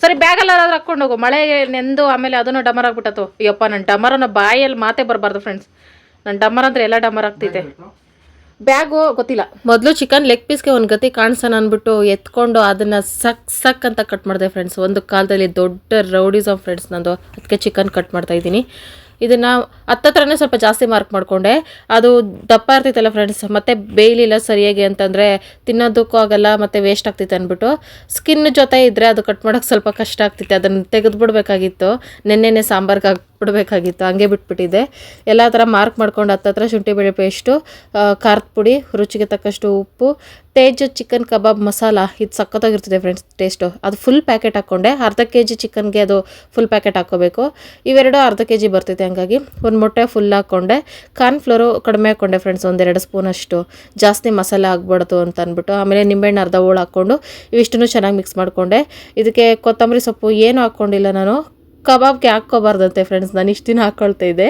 ಸರಿ ಬ್ಯಾಗಲ್ಲಿ ಯಾರಾದ್ರೂ ಹಾಕೊಂಡು ಹೋಗು. ಮಳೆ ನೆಂದು ಆಮೇಲೆ ಅದನ್ನು ಡಮರ್ ಆಗ್ಬಿಟ್ಟತು ಅಯ್ಯಪ್ಪ ನನ್ನ ಡಮರನ ಬಾಯಲ್ಲಿ ಮಾತೇ ಬರಬಾರ್ದು ಫ್ರೆಂಡ್ಸ್ ನನ್ನ ಡಮರ್ ಅಂದ್ರೆ ಎಲ್ಲ ಡಮರ್ ಆಗ್ತೈತೆ ಬ್ಯಾಗು ಗೊತ್ತಿಲ್ಲ. ಮೊದಲು ಚಿಕನ್ ಲೆಗ್ ಪೀಸ್ಗೆ ಒಂದು ಗತಿ ಕಾಣಿಸೋಣ ಅಂದ್ಬಿಟ್ಟು ಎತ್ಕೊಂಡು ಅದನ್ನು ಸಕ್ ಸಕ್ ಅಂತ ಕಟ್ ಮಾಡಿದೆ ಫ್ರೆಂಡ್ಸ್ ಒಂದು ಕಾಲದಲ್ಲಿ ದೊಡ್ಡ ರೌಡಿಸಮ್ ಫ್ರೆಂಡ್ಸ್ ನಂದು. ಅದಕ್ಕೆ ಚಿಕನ್ ಕಟ್ ಮಾಡ್ತಾ ಇದ್ದೀನಿ. ಇದನ್ನು ಹತ್ತತ್ರನೇ ಸ್ವಲ್ಪ ಜಾಸ್ತಿ ಮಾರ್ಕ್ ಮಾಡಿಕೊಂಡೆ. ಅದು ದಪ್ಪ ಇರ್ತೈತಲ್ಲ ಫ್ರೆಂಡ್ಸ್ ಮತ್ತೆ ಬೇಯಲಿಲ್ಲ ಸರಿಯಾಗಿ ಅಂತಂದರೆ ತಿನ್ನೋದಕ್ಕೂ ಆಗಲ್ಲ, ಮತ್ತು ವೇಸ್ಟ್ ಆಗ್ತಿತ್ತು ಅಂದ್ಬಿಟ್ಟು ಸ್ಕಿನ್ ಜೊತೆ ಇದ್ದರೆ ಅದು ಕಟ್ ಮಾಡೋಕ್ಕೆ ಸ್ವಲ್ಪ ಕಷ್ಟ ಆಗ್ತಿತ್ತು. ಅದನ್ನು ತೆಗೆದುಬಿಡ್ಬೇಕಾಗಿತ್ತು. ನೆನ್ನೆನೆ ಸಾಂಬಾರ್ಗೆ ಹಾಕ್ಬಿಡ್ಬೇಕಾಗಿತ್ತು ಹಂಗೆ ಬಿಟ್ಬಿಟ್ಟಿದ್ದೆ ಎಲ್ಲ ಥರ ಮಾರ್ಕ್ ಮಾಡ್ಕೊಂಡು ಹತ್ತತ್ರ ಶುಂಠಿ ಬೆಳೆ ಪೇಸ್ಟು ಖಾರದ ಪುಡಿ, ರುಚಿಗೆ ತಕ್ಕಷ್ಟು ಉಪ್ಪು, ತೇಜ್ ಚಿಕನ್ ಕಬಾಬ್ ಮಸಾಲ, ಇದು ಸಖತ್ತಾಗಿರ್ತದೆ ಫ್ರೆಂಡ್ಸ್ ಟೇಸ್ಟು ಅದು ಫುಲ್ ಪ್ಯಾಕೆಟ್ ಹಾಕ್ಕೊಂಡೆ. ಅರ್ಧ ಕೆ ಜಿ ಚಿಕನ್ಗೆ ಅದು ಫುಲ್ ಪ್ಯಾಕೆಟ್ ಹಾಕ್ಕೋಬೇಕು. ಇವೆರಡು ಅರ್ಧ ಕೆ ಜಿ ಬರ್ತೈತೆ ಹಂಗಾಗಿ. ಒಂದು ಮೊಟ್ಟೆ ಫುಲ್ ಹಾಕ್ಕೊಂಡೆ. ಕಾರ್ನ್ಫ್ಲೋರು ಕಡಿಮೆ ಹಾಕ್ಕೊಂಡೆ ಫ್ರೆಂಡ್ಸ್ ಒಂದೆರಡು ಸ್ಪೂನ್ ಅಷ್ಟು. ಜಾಸ್ತಿ ಮಸಾಲ ಆಗ್ಬಾರ್ದು ಅಂತ ಅಂದ್ಬಿಟ್ಟು, ಆಮೇಲೆ ನಿಂಬೆಹಣ್ಣು ಅರ್ಧ ಹೋಳು ಹಾಕ್ಕೊಂಡು, ಇವಿಷ್ಟನ್ನು ಚೆನ್ನಾಗಿ ಮಿಕ್ಸ್ ಮಾಡಿಕೊಂಡೆ. ಇದಕ್ಕೆ ಕೊತ್ತಂಬರಿ ಸೊಪ್ಪು ಏನು ಹಾಕ್ಕೊಂಡಿಲ್ಲ ನಾನು. ಕಬಾಬ್ಗೆ ಹಾಕ್ಕೋಬಾರ್ದಂತೆ ಫ್ರೆಂಡ್ಸ್ ನಾನು ಇಷ್ಟು ದಿನ ಹಾಕ್ಕೊಳ್ತಾ ಇದ್ದೆ.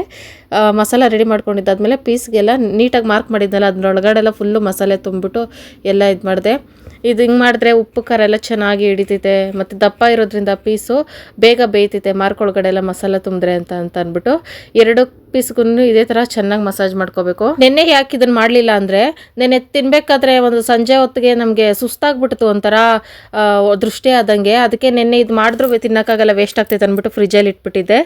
ಮಸಾಲ ರೆಡಿ ಮಾಡ್ಕೊಂಡಿದ್ದಾದ್ಮೇಲೆ ಪೀಸ್ಗೆಲ್ಲ ನೀಟಾಗಿ ಮಾರ್ಕ್ ಮಾಡಿದ್ನಲ್ಲ ಎಲ್ಲ ಫುಲ್ಲು ಮಸಾಲೆ ತುಂಬಿಟ್ಟು ಎಲ್ಲ ಇದು ಮಾಡಿದೆ. ಇದು ಹಿಂಗೆ ಮಾಡಿದ್ರೆ ಉಪ್ಪು, ಖಾರ ಎಲ್ಲ ಚೆನ್ನಾಗಿ ಹಿಡಿತೈತೆ ಮತ್ತು ದಪ್ಪ ಇರೋದ್ರಿಂದ ಪೀಸು ಬೇಗ ಬೇಯ್ತೈತೆ ಮಾರ್ಕ್ ಒಳಗಡೆ ಎಲ್ಲ ಮಸಾಲೆ ತುಂಬಿದ್ರೆ ಅಂತ ಅಂತ ಅಂದ್ಬಿಟ್ಟು. ಎರಡು ಪೀಸ್ಗೂ ಇದೇ ತರ ಚೆನ್ನಾಗಿ ಮಸಾಜ್ ಮಾಡ್ಕೋಬೇಕು. ನೆನ್ನೆ ಯಾಕೆ ಇದನ್ನು ಮಾಡಲಿಲ್ಲ ಅಂದ್ರೆ, ನೆನ್ನೆ ತಿನ್ಬೇಕಾದ್ರೆ ಒಂದು ಸಂಜೆ ಹೊತ್ತಿಗೆ ನಮಗೆ ಸುಸ್ತಾಗ್ಬಿಟ್ಟು ಒಂಥರ ದೃಷ್ಟಿ ಆದಂಗೆ. ಅದಕ್ಕೆ ನೆನ್ನೆ ಇದು ಮಾಡಿದ್ರು ತಿನ್ನೋಕ್ಕಾಗಲ್ಲ ವೇಸ್ಟ್ ಆಗ್ತೈತೆ ಅಂದ್ಬಿಟ್ಟು ಫ್ರಿಜ್ಜಲ್ಲಿ ಇಟ್ಬಿಟ್ಟಿದ್ದೆ.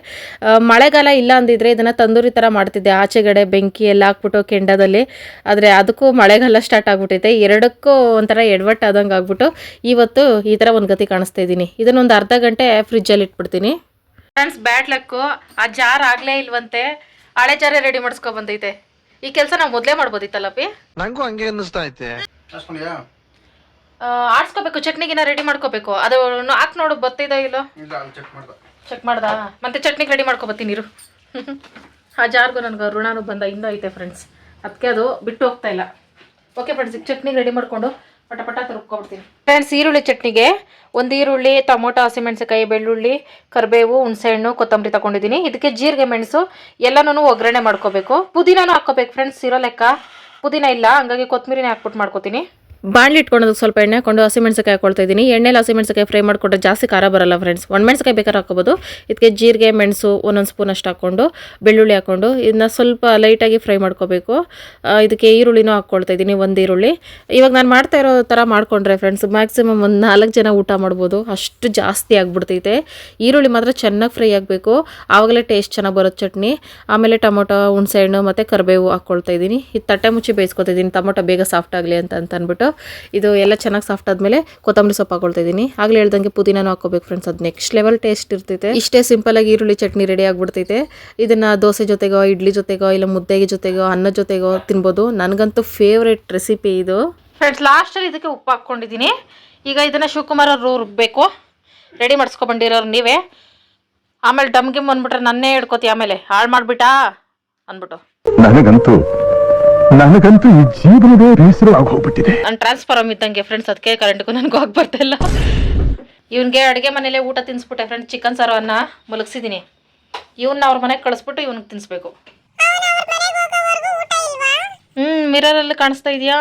ಮಳೆಗಾಲ ಇಲ್ಲ ಅಂದಿದ್ರೆ ಇದನ್ನ ತಂದೂರಿ ತರ ಮಾಡ್ತಿದ್ದೆ. ಆಚೆಗಡೆ ಬೆಂಕಿ ಎಲ್ಲ ಹಾಕ್ಬಿಟ್ಟು ಕೆಂಡದಲ್ಲಿ. ಆದರೆ ಅದಕ್ಕೂ ಮಳೆಗಾಲ ಸ್ಟಾರ್ಟ್ ಆಗ್ಬಿಟ್ಟೈತೆ ಎರಡಕ್ಕೂ ಒಂಥರ ಎಡವಟ್ಟು ಆದಂಗೆ ಆಗ್ಬಿಟ್ಟು ಇವತ್ತು ಈ ಥರ ಒಂದು ಗತಿ ಕಾಣಿಸ್ತಾ ಇದ್ದೀನಿ. ಇದನ್ನೊಂದು ಅರ್ಧ ಗಂಟೆ ಫ್ರಿಜ್ಜಲ್ಲಿ ಇಟ್ಬಿಡ್ತೀನಿ. ಫ್ರೆಂಡ್ಸ್ ಬ್ಯಾಡ್ ಲಕ್ಕು ಆ, ಜಾರ್ ಆಗಲೇ ಇಲ್ವಂತೆ. ಹಳೆ ಜಾರೆ ರೆಡಿ ಮಾಡಿಸ್ಕೊ ಬಂದೈತೆ. ಈ ಕೆಲಸ ನಾವು ಮೊದಲೇ ಮಾಡ್ಬೋದಿತ್ತಲ್ಲ ಪಿ ನಂಗೂ ಹಂಗೆ ಅನ್ನಿಸ್ತಾ ಐತೆ. ಆಡ್ಸ್ಕೋಬೇಕು ಚಟ್ನಿಗಿನ ರೆಡಿ ಮಾಡ್ಕೋಬೇಕು. ಅದು ಹಾಕ್ ನೋಡು ಬತ್ತಿದೋ ಇಲ್ಲೋ? ಇಲ್ಲ ಅಲ್ಲಿ ಚೆಕ್ ಮಾಡ್ದೆ. ಚೆಕ್ ಮಾಡ್ದಾ? ಮತ್ತೆ ಚಟ್ನಿಗೆ ರೆಡಿ ಮಾಡ್ಕೊಬತ್ತೀನಿ ಇರು. ಆ ಜಾರ್ಗು ನನಗೆ ಋಣಾನು ಬಂದ ಇನ್ನೂ ಐತೆ ಫ್ರೆಂಡ್ಸ್ ಅದಕ್ಕೆ ಅದು ಬಿಟ್ಟು ಹೋಗ್ತಾ ಇಲ್ಲ. ಓಕೆ ಫ್ರೆಂಡ್ಸ್ ಈಗ ಚಟ್ನಿಗೆ ರೆಡಿ ಮಾಡಿಕೊಂಡು ಪಟ ಪಟ ತುರ್ಕೊಬಿಡ್ತೀನಿ. ಫ್ರೆಂಡ್ಸ್, ಈರುಳ್ಳಿ ಚಟ್ನಿಗೆ ಒಂದು ಈರುಳ್ಳಿ, ಟೊಮೊಟೊ ಹಸಿಮೆಣಸಿಕಾಯಿ ಬೆಳ್ಳುಳ್ಳಿ, ಕರಿಬೇವು, ಹುಣಸೆಹಣ್ಣು, ಕೊತ್ತಂಬರಿ ತಗೊಂಡಿದ್ದೀನಿ. ಇದಕ್ಕೆ ಜೀರಿಗೆ ಮೆಣಸು ಎಲ್ಲನೂ ಒಗ್ಗರಣೆ ಮಾಡ್ಕೋಬೇಕು. ಪುದೀನೂ ಹಾಕೋಬೇಕು ಫ್ರೆಂಡ್ಸ್, ಇರೋ ಲೆಕ್ಕ. ಪುದೀನ ಇಲ್ಲ, ಹಂಗಾಗಿ ಕೊತ್ತಂಬರಿನೇ ಹಾಕ್ಬಿಟ್ಟು ಮಾಡ್ಕೋತೀನಿ. ಬಾಣಲಿ ಇಟ್ಕೊಂಡು ಸ್ವಲ್ಪ ಎಣ್ಣೆ ಹಾಕೊಂಡು ಹಸಿಮೆಣಸಿಕಾಯಿ ಹಾಕೊಳ್ತಾ ಇದ್ದೀನಿ. ಎಣ್ಣೆಲಿ ಹಸಿಮೆಣಸಿಕಾಯಿ ಫ್ರೈ ಮಾಡಿಕೊಂಡ್ರೆ ಜಾಸ್ತಿ ಖಾರ ಬರಲ್ಲ ಫ್ರೆಂಡ್ಸ್ ಒಣಮೆಣಸಿಕಾಯಿ ಬೇಕಾದ್ರೆ ಹಾಕೋಬೋದು ಇದಕ್ಕೆ ಜೀರಿಗೆ, ಮೆಣಸು ಒಂದೊಂದು ಸ್ಪೂನ್ ಅಷ್ಟು ಹಾಕ್ಕೊಂಡು, ಬೆಳ್ಳುಳ್ಳಿ ಹಾಕ್ಕೊಂಡು ಇದನ್ನ ಸ್ವಲ್ಪ ಲೈಟಾಗಿ ಫ್ರೈ ಮಾಡ್ಕೋಬೇಕು. ಇದಕ್ಕೆ ಈರುಳ್ಳಿನೂ ಹಾಕ್ಕೊಳ್ತಾ ಇದ್ದೀನಿ, ಒಂದು ಈರುಳ್ಳಿ. ಇವಾಗ ನಾನು ಮಾಡ್ತಾ ಇರೋ ಥರ ಮಾಡ್ಕೊಂಡ್ರೆ ಫ್ರೆಂಡ್ಸ್ ಮ್ಯಾಕ್ಸಿಮಮ್ ಒಂದು ನಾಲ್ಕು ಜನ ಊಟ ಮಾಡ್ಬೋದು. ಅಷ್ಟು ಜಾಸ್ತಿ ಆಗಿಬಿಡ್ತೈತೆ. ಈರುಳ್ಳಿ ಮಾತ್ರ ಚೆನ್ನಾಗಿ ಫ್ರೈ ಆಗಬೇಕು. ಆವಾಗಲೇ ಟೇಸ್ಟ್ ಚೆನ್ನಾಗಿ ಬರುತ್ತೆ ಚಟ್ನಿ. ಆಮೇಲೆ ಟೊಮೊಟೊ ಹುಣಸೆಹಣ್ಣು ಮತ್ತು ಕರಿಬೇವು ಹಾಕ್ಕೊಳ್ತಾ ಇದ್ದೀನಿ. ಇದು ತಟ್ಟೆ ಮುಚ್ಚಿ ಬೇಯಿಸ್ಕೊತಾ ಇದ್ದೀನಿ. ಟೊಮೊಟೊ ಬೇಗ ಸಾಫ್ಟ್ ಆಗಲಿ ಅಂತ ಅಂತ ಅಂದ್ಬಿಟ್ಟು. ಇದು ಎಲ್ಲ ಚೆನ್ನಾಗಿ ಸಾಫ್ಟ್ ಆದಮೇಲೆ ಕೊತ್ತಂಬರಿ ಸೊಪ್ಪು ಹಾಕೊಳ್ತಾ ಇದ್ದೀನಿ. ಆಗಲೇ ಹೇಳ್ದಂಗೆ ಪುದೀನೂ ಹಾಕೋಬೇಕು ಫ್ರೆಂಡ್ಸ್ ಅದು ನೆಕ್ಸ್ಟ್ ಲೆವೆಲ್ ಟೇಸ್ಟ್ ಇರ್ತೈತೆ. ಇಷ್ಟೇ ಸಿಂಪಲಾಗಿ ಈರುಳ್ಳಿ ಚಟ್ನಿ ರೆಡಿ ಆಗಿಬಿಡ್ತೈತೆ. ಇದನ್ನ ದೋಸೆ ಜೊತೆಗೋ ಇಡ್ಲಿ ಜೊತೆಗೋ ಇಲ್ಲ ಮುದ್ದೆಗೆ ಜೊತೆಗೋ ಅನ್ನ ಜೊತೆಗೋ ತಿನ್ಬೋದು. ನನಗಂತೂ ಫೇವ್ರೆಟ್ ರೆಸಿಪಿ ಇದು. ಫ್ರೆಂಡ್ಸ್ ಲಾಸ್ಟಲ್ಲಿ ಇದಕ್ಕೆ ಉಪ್ಪು ಹಾಕ್ಕೊಂಡಿದ್ದೀನಿ. ಈಗ ಇದನ್ನು ಶಿವಕುಮಾರ್ ಅವರು ರುಬ್ಬೇಕು. ರೆಡಿ ಮಾಡಿಸ್ಕೊಬಂದಿರೋರು ನೀವೇ. ಆಮೇಲೆ ಡಮ್ಗೆ ಬಂದ್ಬಿಟ್ರೆ ನನ್ನೇ ಹಿಡ್ಕೋತಿ ಆಮೇಲೆ. ಹಾಳು ಮಾಡಿಬಿಟ್ಟಾ ಅಂದ್ಬಿಟ್ಟು. ನನಗಂತೂ ನನಗಂತೂ ಈ ಜೀವನವೇ ಆಗಿ ಹೋಗ್ಬಿಟ್ಟಿದೆ ನಾನು ಟ್ರಾನ್ಸ್ಫಾರ್ಮ್ ಇದ್ದಂಗೆ ಫ್ರೆಂಡ್ಸ್ ಅದಕ್ಕೆ ಕರೆಂಟ್ಗೂ ನನಗೂ ಆಗಿ ಬರ್ತಾ ಇಲ್ಲ ಇವನಿಗೆ ಅಡುಗೆ ಮನೇಲೆ ಊಟ ತಿನ್ಸ್ಬಿಟ್ಟೆ ಫ್ರೆಂಡ್ ಚಿಕನ್ ಸಾರು ಅನ್ನ ಮಲಗಿಸಿದ್ದೀನಿ ಇವನ್ನ ಅವ್ರ ಮನೆಗೆ ಕಳಿಸ್ಬಿಟ್ಟು ಇವನಿಗೆ ತಿನ್ಸ್ಬೇಕು. ಹ್ಞೂ ಮಿರರಲ್ಲಿ ಕಾಣಿಸ್ತಾ ಇದೆಯಾ?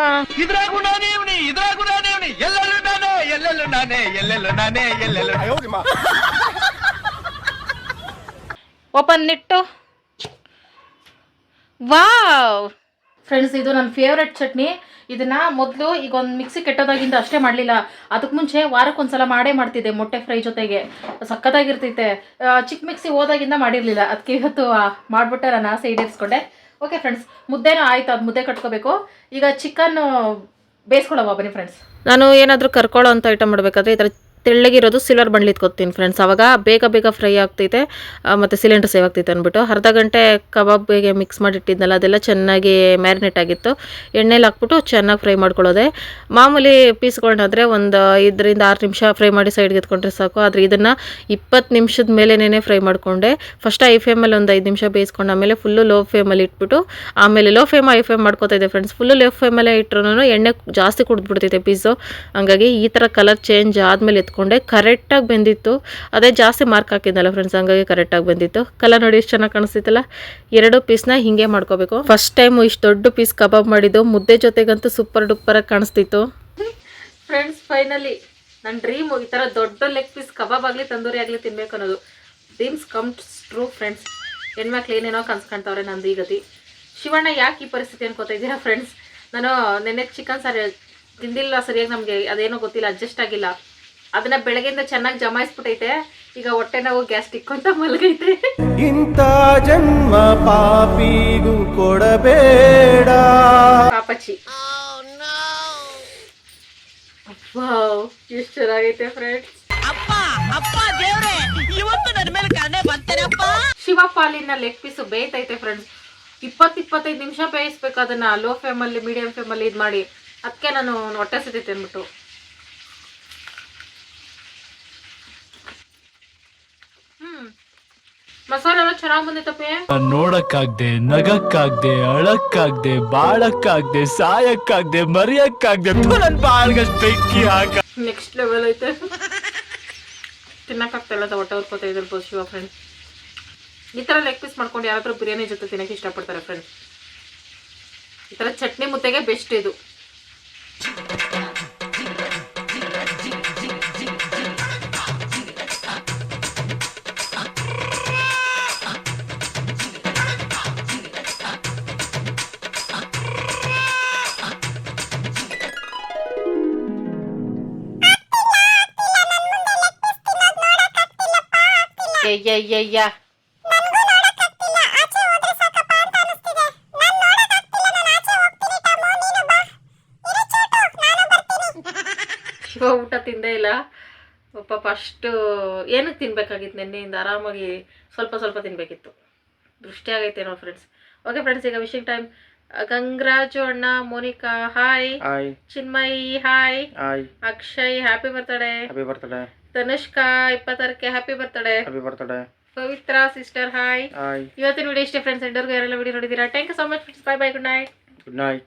ಓಪನ್ ಇಟ್ಟು. ವಾವ್! ಫ್ರೆಂಡ್ಸ್ ಇದು ನನ್ನ ಫೇವ್ರೆಟ್ ಚಟ್ನಿ. ಇದನ್ನ ಮೊದಲು ಈಗ ಒಂದು ಮಿಕ್ಸಿ ಕೆಟ್ಟೋದಾಗಿಂದ ಅಷ್ಟೇ ಮಾಡಲಿಲ್ಲ. ಅದಕ್ಕೆ ಮುಂಚೆ ವಾರಕ್ಕೆ ವಾರಕ್ಕೊಂದ್ಸಲ ಮಾಡೇ ಮಾಡ್ತಿದ್ದೆ ಮೊಟ್ಟೆ ಫ್ರೈ ಜೊತೆಗೆ. ಸಖತ್ತಾಗಿರ್ತೈತೆ ಚಿಕ್ಕ ಮಿಕ್ಸಿ ಹೋದಾಗಿಂದ ಮಾಡಿರಲಿಲ್ಲ. ಅದಕ್ಕೆ ಇವತ್ತು ಮಾಡಿಬಿಟ್ಟೆ ಮಾಡ್ಬಿಟ್ಟೆ ನಾನು ಆಸೆ ಈಡೇರಿಸ್ಕೊಂಡೆ. ಓಕೆ ಫ್ರೆಂಡ್ಸ್ ಮುದ್ದೆನೂ ಆಯ್ತು. ಅದು ಮುದ್ದೆ ಕಟ್ಕೋಬೇಕು. ಈಗ ಚಿಕನ್ ಬೇಯಿಸ್ಕೊಳ್ಳೋವ ಬನ್ನಿ ಫ್ರೆಂಡ್ಸ್ ನಾನು ಏನಾದರೂ ಕರ್ಕೊಳ್ಳೋ ಅಂತ ಐಟಮ್ ಮಾಡಬೇಕಾದ್ರೆ ಈ ಥರ ತೆಳ್ಳಗಿರೋದು ಸಿಲ್ವರ್ ಬಂಡ್ಲಿ ಇಟ್ಕೊತೀನಿ ಫ್ರೆಂಡ್ಸ್ ಅವಾಗ ಬೇಗ ಬೇಗ ಫ್ರೈ ಆಗ್ತೈತೆ ಮತ್ತು ಸಿಲಿಂಡರ್ ಸೇವ್ ಆಗ್ತೈತೆ ಅಂದ್ಬಿಟ್ಟು. ಅರ್ಧ ಗಂಟೆ ಕಬಾಬ್ಗೆ ಮಿಕ್ಸ್ ಮಾಡಿಟ್ಟಿದ್ನಲ್ಲ, ಅದೆಲ್ಲ ಚೆನ್ನಾಗಿ ಮ್ಯಾರಿನೇಟ್ ಆಗಿತ್ತು. ಎಣ್ಣೆಲಿ ಹಾಕ್ಬಿಟ್ಟು ಚೆನ್ನಾಗಿ ಫ್ರೈ ಮಾಡ್ಕೊಳ್ಳೋದೆ. ಮಾಮೂಲಿ ಪೀಸ್ಗಳನ್ನಾದರೆ ಒಂದು ಐದರಿಂದ ಆರು ನಿಮಿಷ ಫ್ರೈ ಮಾಡಿ ಸೈಡ್ಗೆ ಎತ್ಕೊಂಡ್ರೆ ಸಾಕು. ಆದರೆ ಇದನ್ನು ಇಪ್ಪತ್ತು ನಿಮಿಷದ ಮೇಲೆನೇ ಫ್ರೈ ಮಾಡಿಕೊಂಡೆ. ಫಸ್ಟ್ ಐ ಫೇಮಲ್ಲಿ ಒಂದು ಐದು ನಿಮಿಷ ಬೇಯಿಸ್ಕೊಂಡು ಆಮೇಲೆ ಫುಲ್ಲು ಲೋ ಫೇಮಲ್ಲಿ ಇಟ್ಬಿಟ್ಟು, ಆಮೇಲೆ ಲೋ ಫೇಮ್ ಐ ಫೇಮ್ ಮಾಡ್ಕೋತಾ ಇದೆ ಫ್ರೆಂಡ್ಸ್ ಫುಲ್ಲು ಲೋ ಫ್ಲೇಮಲ್ಲೇ ಇಟ್ಟರು ಎಣ್ಣೆ ಜಾಸ್ತಿ ಕುಡಿದ್ಬಿಡ್ತೈತೆ ಪೀಸು ಹಂಗಾಗಿ ಈ ಥರ ಕಲರ್ ಚೇಂಜ್ ಆದಮೇಲೆ ಎತ್ಕೊಂಡೆ ಕರೆಕ್ಟಾಗಿ ಬೆಂದಿತ್ತು. ಅದೇ ಜಾಸ್ತಿ ಮಾರ್ಕ್ ಹಾಕಿದ್ದಲ್ಲ ಫ್ರೆಂಡ್ಸ್ ಹಂಗಾಗಿ ಕರೆಕ್ಟಾಗಿ ಬಂದಿತ್ತು. ಕಲರ್ ನೋಡಿ ಎಷ್ಟು ಚೆನ್ನಾಗಿ ಕಾಣಿಸ್ತಿತ್ತಲ್ಲ? ಎರಡು ಪೀಸ್ನ ಹಿಂಗೆ ಮಾಡ್ಕೋಬೇಕು. ಫಸ್ಟ್ ಟೈಮು ಇಷ್ಟು ದೊಡ್ಡ ಪೀಸ್ ಕಬಾಬ್ ಮಾಡಿದ್ದು, ಮುದ್ದೆ ಜೊತೆಗಂತೂ ಸೂಪರ್ ಡುಪ್ಪರಾಗಿ ಕಾಣಿಸ್ತಿತ್ತು. ಫ್ರೆಂಡ್ಸ್ ಫೈನಲಿ ನನ್ನ ಡ್ರೀಮು ಈ ಥರ ದೊಡ್ಡ ಲೆಗ್ ಪೀಸ್ ಕಬಾಬ್ ಆಗಲಿ, ತಂದೂರಿ ಆಗಲಿ ತಿನ್ಬೇಕು ಅನ್ನೋದು. ಡ್ರೀಮ್ಸ್ ಕಮ್ಸ್ ಟ್ರೂ ಫ್ರೆಂಡ್ಸ್ ಹೆಣ್ಮಕ್ಳು ಏನೇನೋ ಕನ್ಸ್ಕೊಂತವ್ರೆ ನಂದು ಈ ಗತಿ. ಶಿವಣ್ಣ ಯಾಕೆ ಈ ಪರಿಸ್ಥಿತಿ ಅನ್ಕೋತಾ ಇದ್ದೀರಾ ಫ್ರೆಂಡ್ಸ್ ನಾನು ನೆನ್ನೆ ಚಿಕನ್ ಸಾರಿ ತಿಂದಿಲ್ಲ, ಸರಿಯಾಗಿ ನಮಗೆ ಅದೇನೋ ಗೊತ್ತಿಲ್ಲ ಅಡ್ಜಸ್ಟ್ ಆಗಿಲ್ಲ. ಅದನ್ನ ಬೆಳಗ್ಗೆಯಿಂದ ಚೆನ್ನಾಗಿ ಜಮಾಯಿಸ್ಬಿಟ್ಟೈತೆ. ಈಗ ಹೊಟ್ಟೆ ನೋವು ಗ್ಯಾಸ್ ಅಂತ ಮಲಗೈತೆ. ಇಂತ ಜನ್ಮ ಪಾಪಿಗೂ ಕೊಡಬೇಡ. ಪಾಪಚ್ಚಿ. ಎಷ್ಟು ಚೆನ್ನಾಗೈತೆ ಫ್ರೆಂಡ್ಸ್ ಶಿವ ಪಾಲಿನ ಲೆಗ್ ಪೀಸು ಬೇಯ್ತೈತೆ ಫ್ರೆಂಡ್ಸ್ ಇಪ್ಪತ್ತು ಇಪ್ಪತ್ತೈದು ನಿಮಿಷ ಬೇಯಿಸ್ಬೇಕು ಅದನ್ನ ಲೋ ಫ್ಲೇಮಲ್ಲಿ ಮೀಡಿಯಂ ಫ್ಲೇಮಲ್ಲಿ ಇದು ಮಾಡಿ ಅದಕ್ಕೆ ನಾನು ಹೊಟ್ಟೆ ಸಿದ್ದೈತೆ ಅಂದ್ಬಿಟ್ಟು. ಮಸಾಲೆ ಎಲ್ಲ ಚೆನ್ನಾಗಿ ಬಂದೈತಪ್ಪೆ ನೋಡಕ್ಕಾಗ್ದೆ ನಗಕ್ಕಾಗ್ದೆ ಅಳಕ್ಕಾಗ್ದೆ ಬಾಳಕ್ಕಾಗ್ದೆ ಸಾಯಕ್ಕಾಗ್ದೆ ಮರಿಯಕ್ಕಾಗ್ದೆ ನನ್ ಬಾಳ್ಗಷ್ಟು ಬೆಂಕಿ ಹಾಕ. ನೆಕ್ಸ್ಟ್ ಲೆವೆಲ್ ಐತೆ. ತಿನ್ನಕ್ಕಾಗ್ತಿಲ್ಲ ಹೊಟ್ಟೆ ಹೊರ್ಕೋತಾ ಇದ್ರು ಶಿವ ಫ್ರೆಂಡ್ ಈ ಥರ ಲೆಗ್ ಪೀಸ್ ಮಾಡ್ಕೊಂಡು ಯಾರಾದ್ರೂ ಬಿರಿಯಾನಿ ಜೊತೆ ತಿನ್ನಕ್ಕೆ ಇಷ್ಟಪಡ್ತಾರೆ ಫ್ರೆಂಡ್ ಈ ತರ ಚಟ್ನಿ ಮುದ್ದೆಗೆ ಬೆಸ್ಟ್ ಇದು. ಅಯ್ಯಯ್ಯಯ್ಯ ಶಿವ ಊಟ ತಿಂದೇ ಇಲ್ಲ. ಪಾಪ ಅಷ್ಟು ಏನಕ್ಕೆ ತಿನ್ಬೇಕಾಗಿತ್ತು ನಿನ್ನೆಯಿಂದ? ಆರಾಮಾಗಿ ಸ್ವಲ್ಪ ಸ್ವಲ್ಪ ತಿನ್ಬೇಕಿತ್ತು. ದೃಷ್ಟಿ ಆಗೈತೆ ನೋಡಿ ಫ್ರೆಂಡ್ಸ್ ಓಕೆ ಫ್ರೆಂಡ್ಸ್ ಈಗ ವಿಶಿಂಗ್ ಟೈಮ್ ಗಂಗರಾಜು ಅಣ್ಣ Monika hi Chinmayi hi hi Akshay happy birthday happy birthday Tanushka ಇಪ್ಪತ್ತಾರಕ್ಕೆ happy birthday happy birthday Pavitra sister hi hi ಇವತ್ತಿನ ವಿಡಿಯೋ ಇಷ್ಟೇ ಫ್ರೆಂಡ್ಸ್ ಎಲ್ಲರಿಗೂ ಯಾರೆಲ್ಲ ವಿಡಿಯೋ ನೋಡಿದ್ದೀರಾ? Thank you so much bye bye good night good night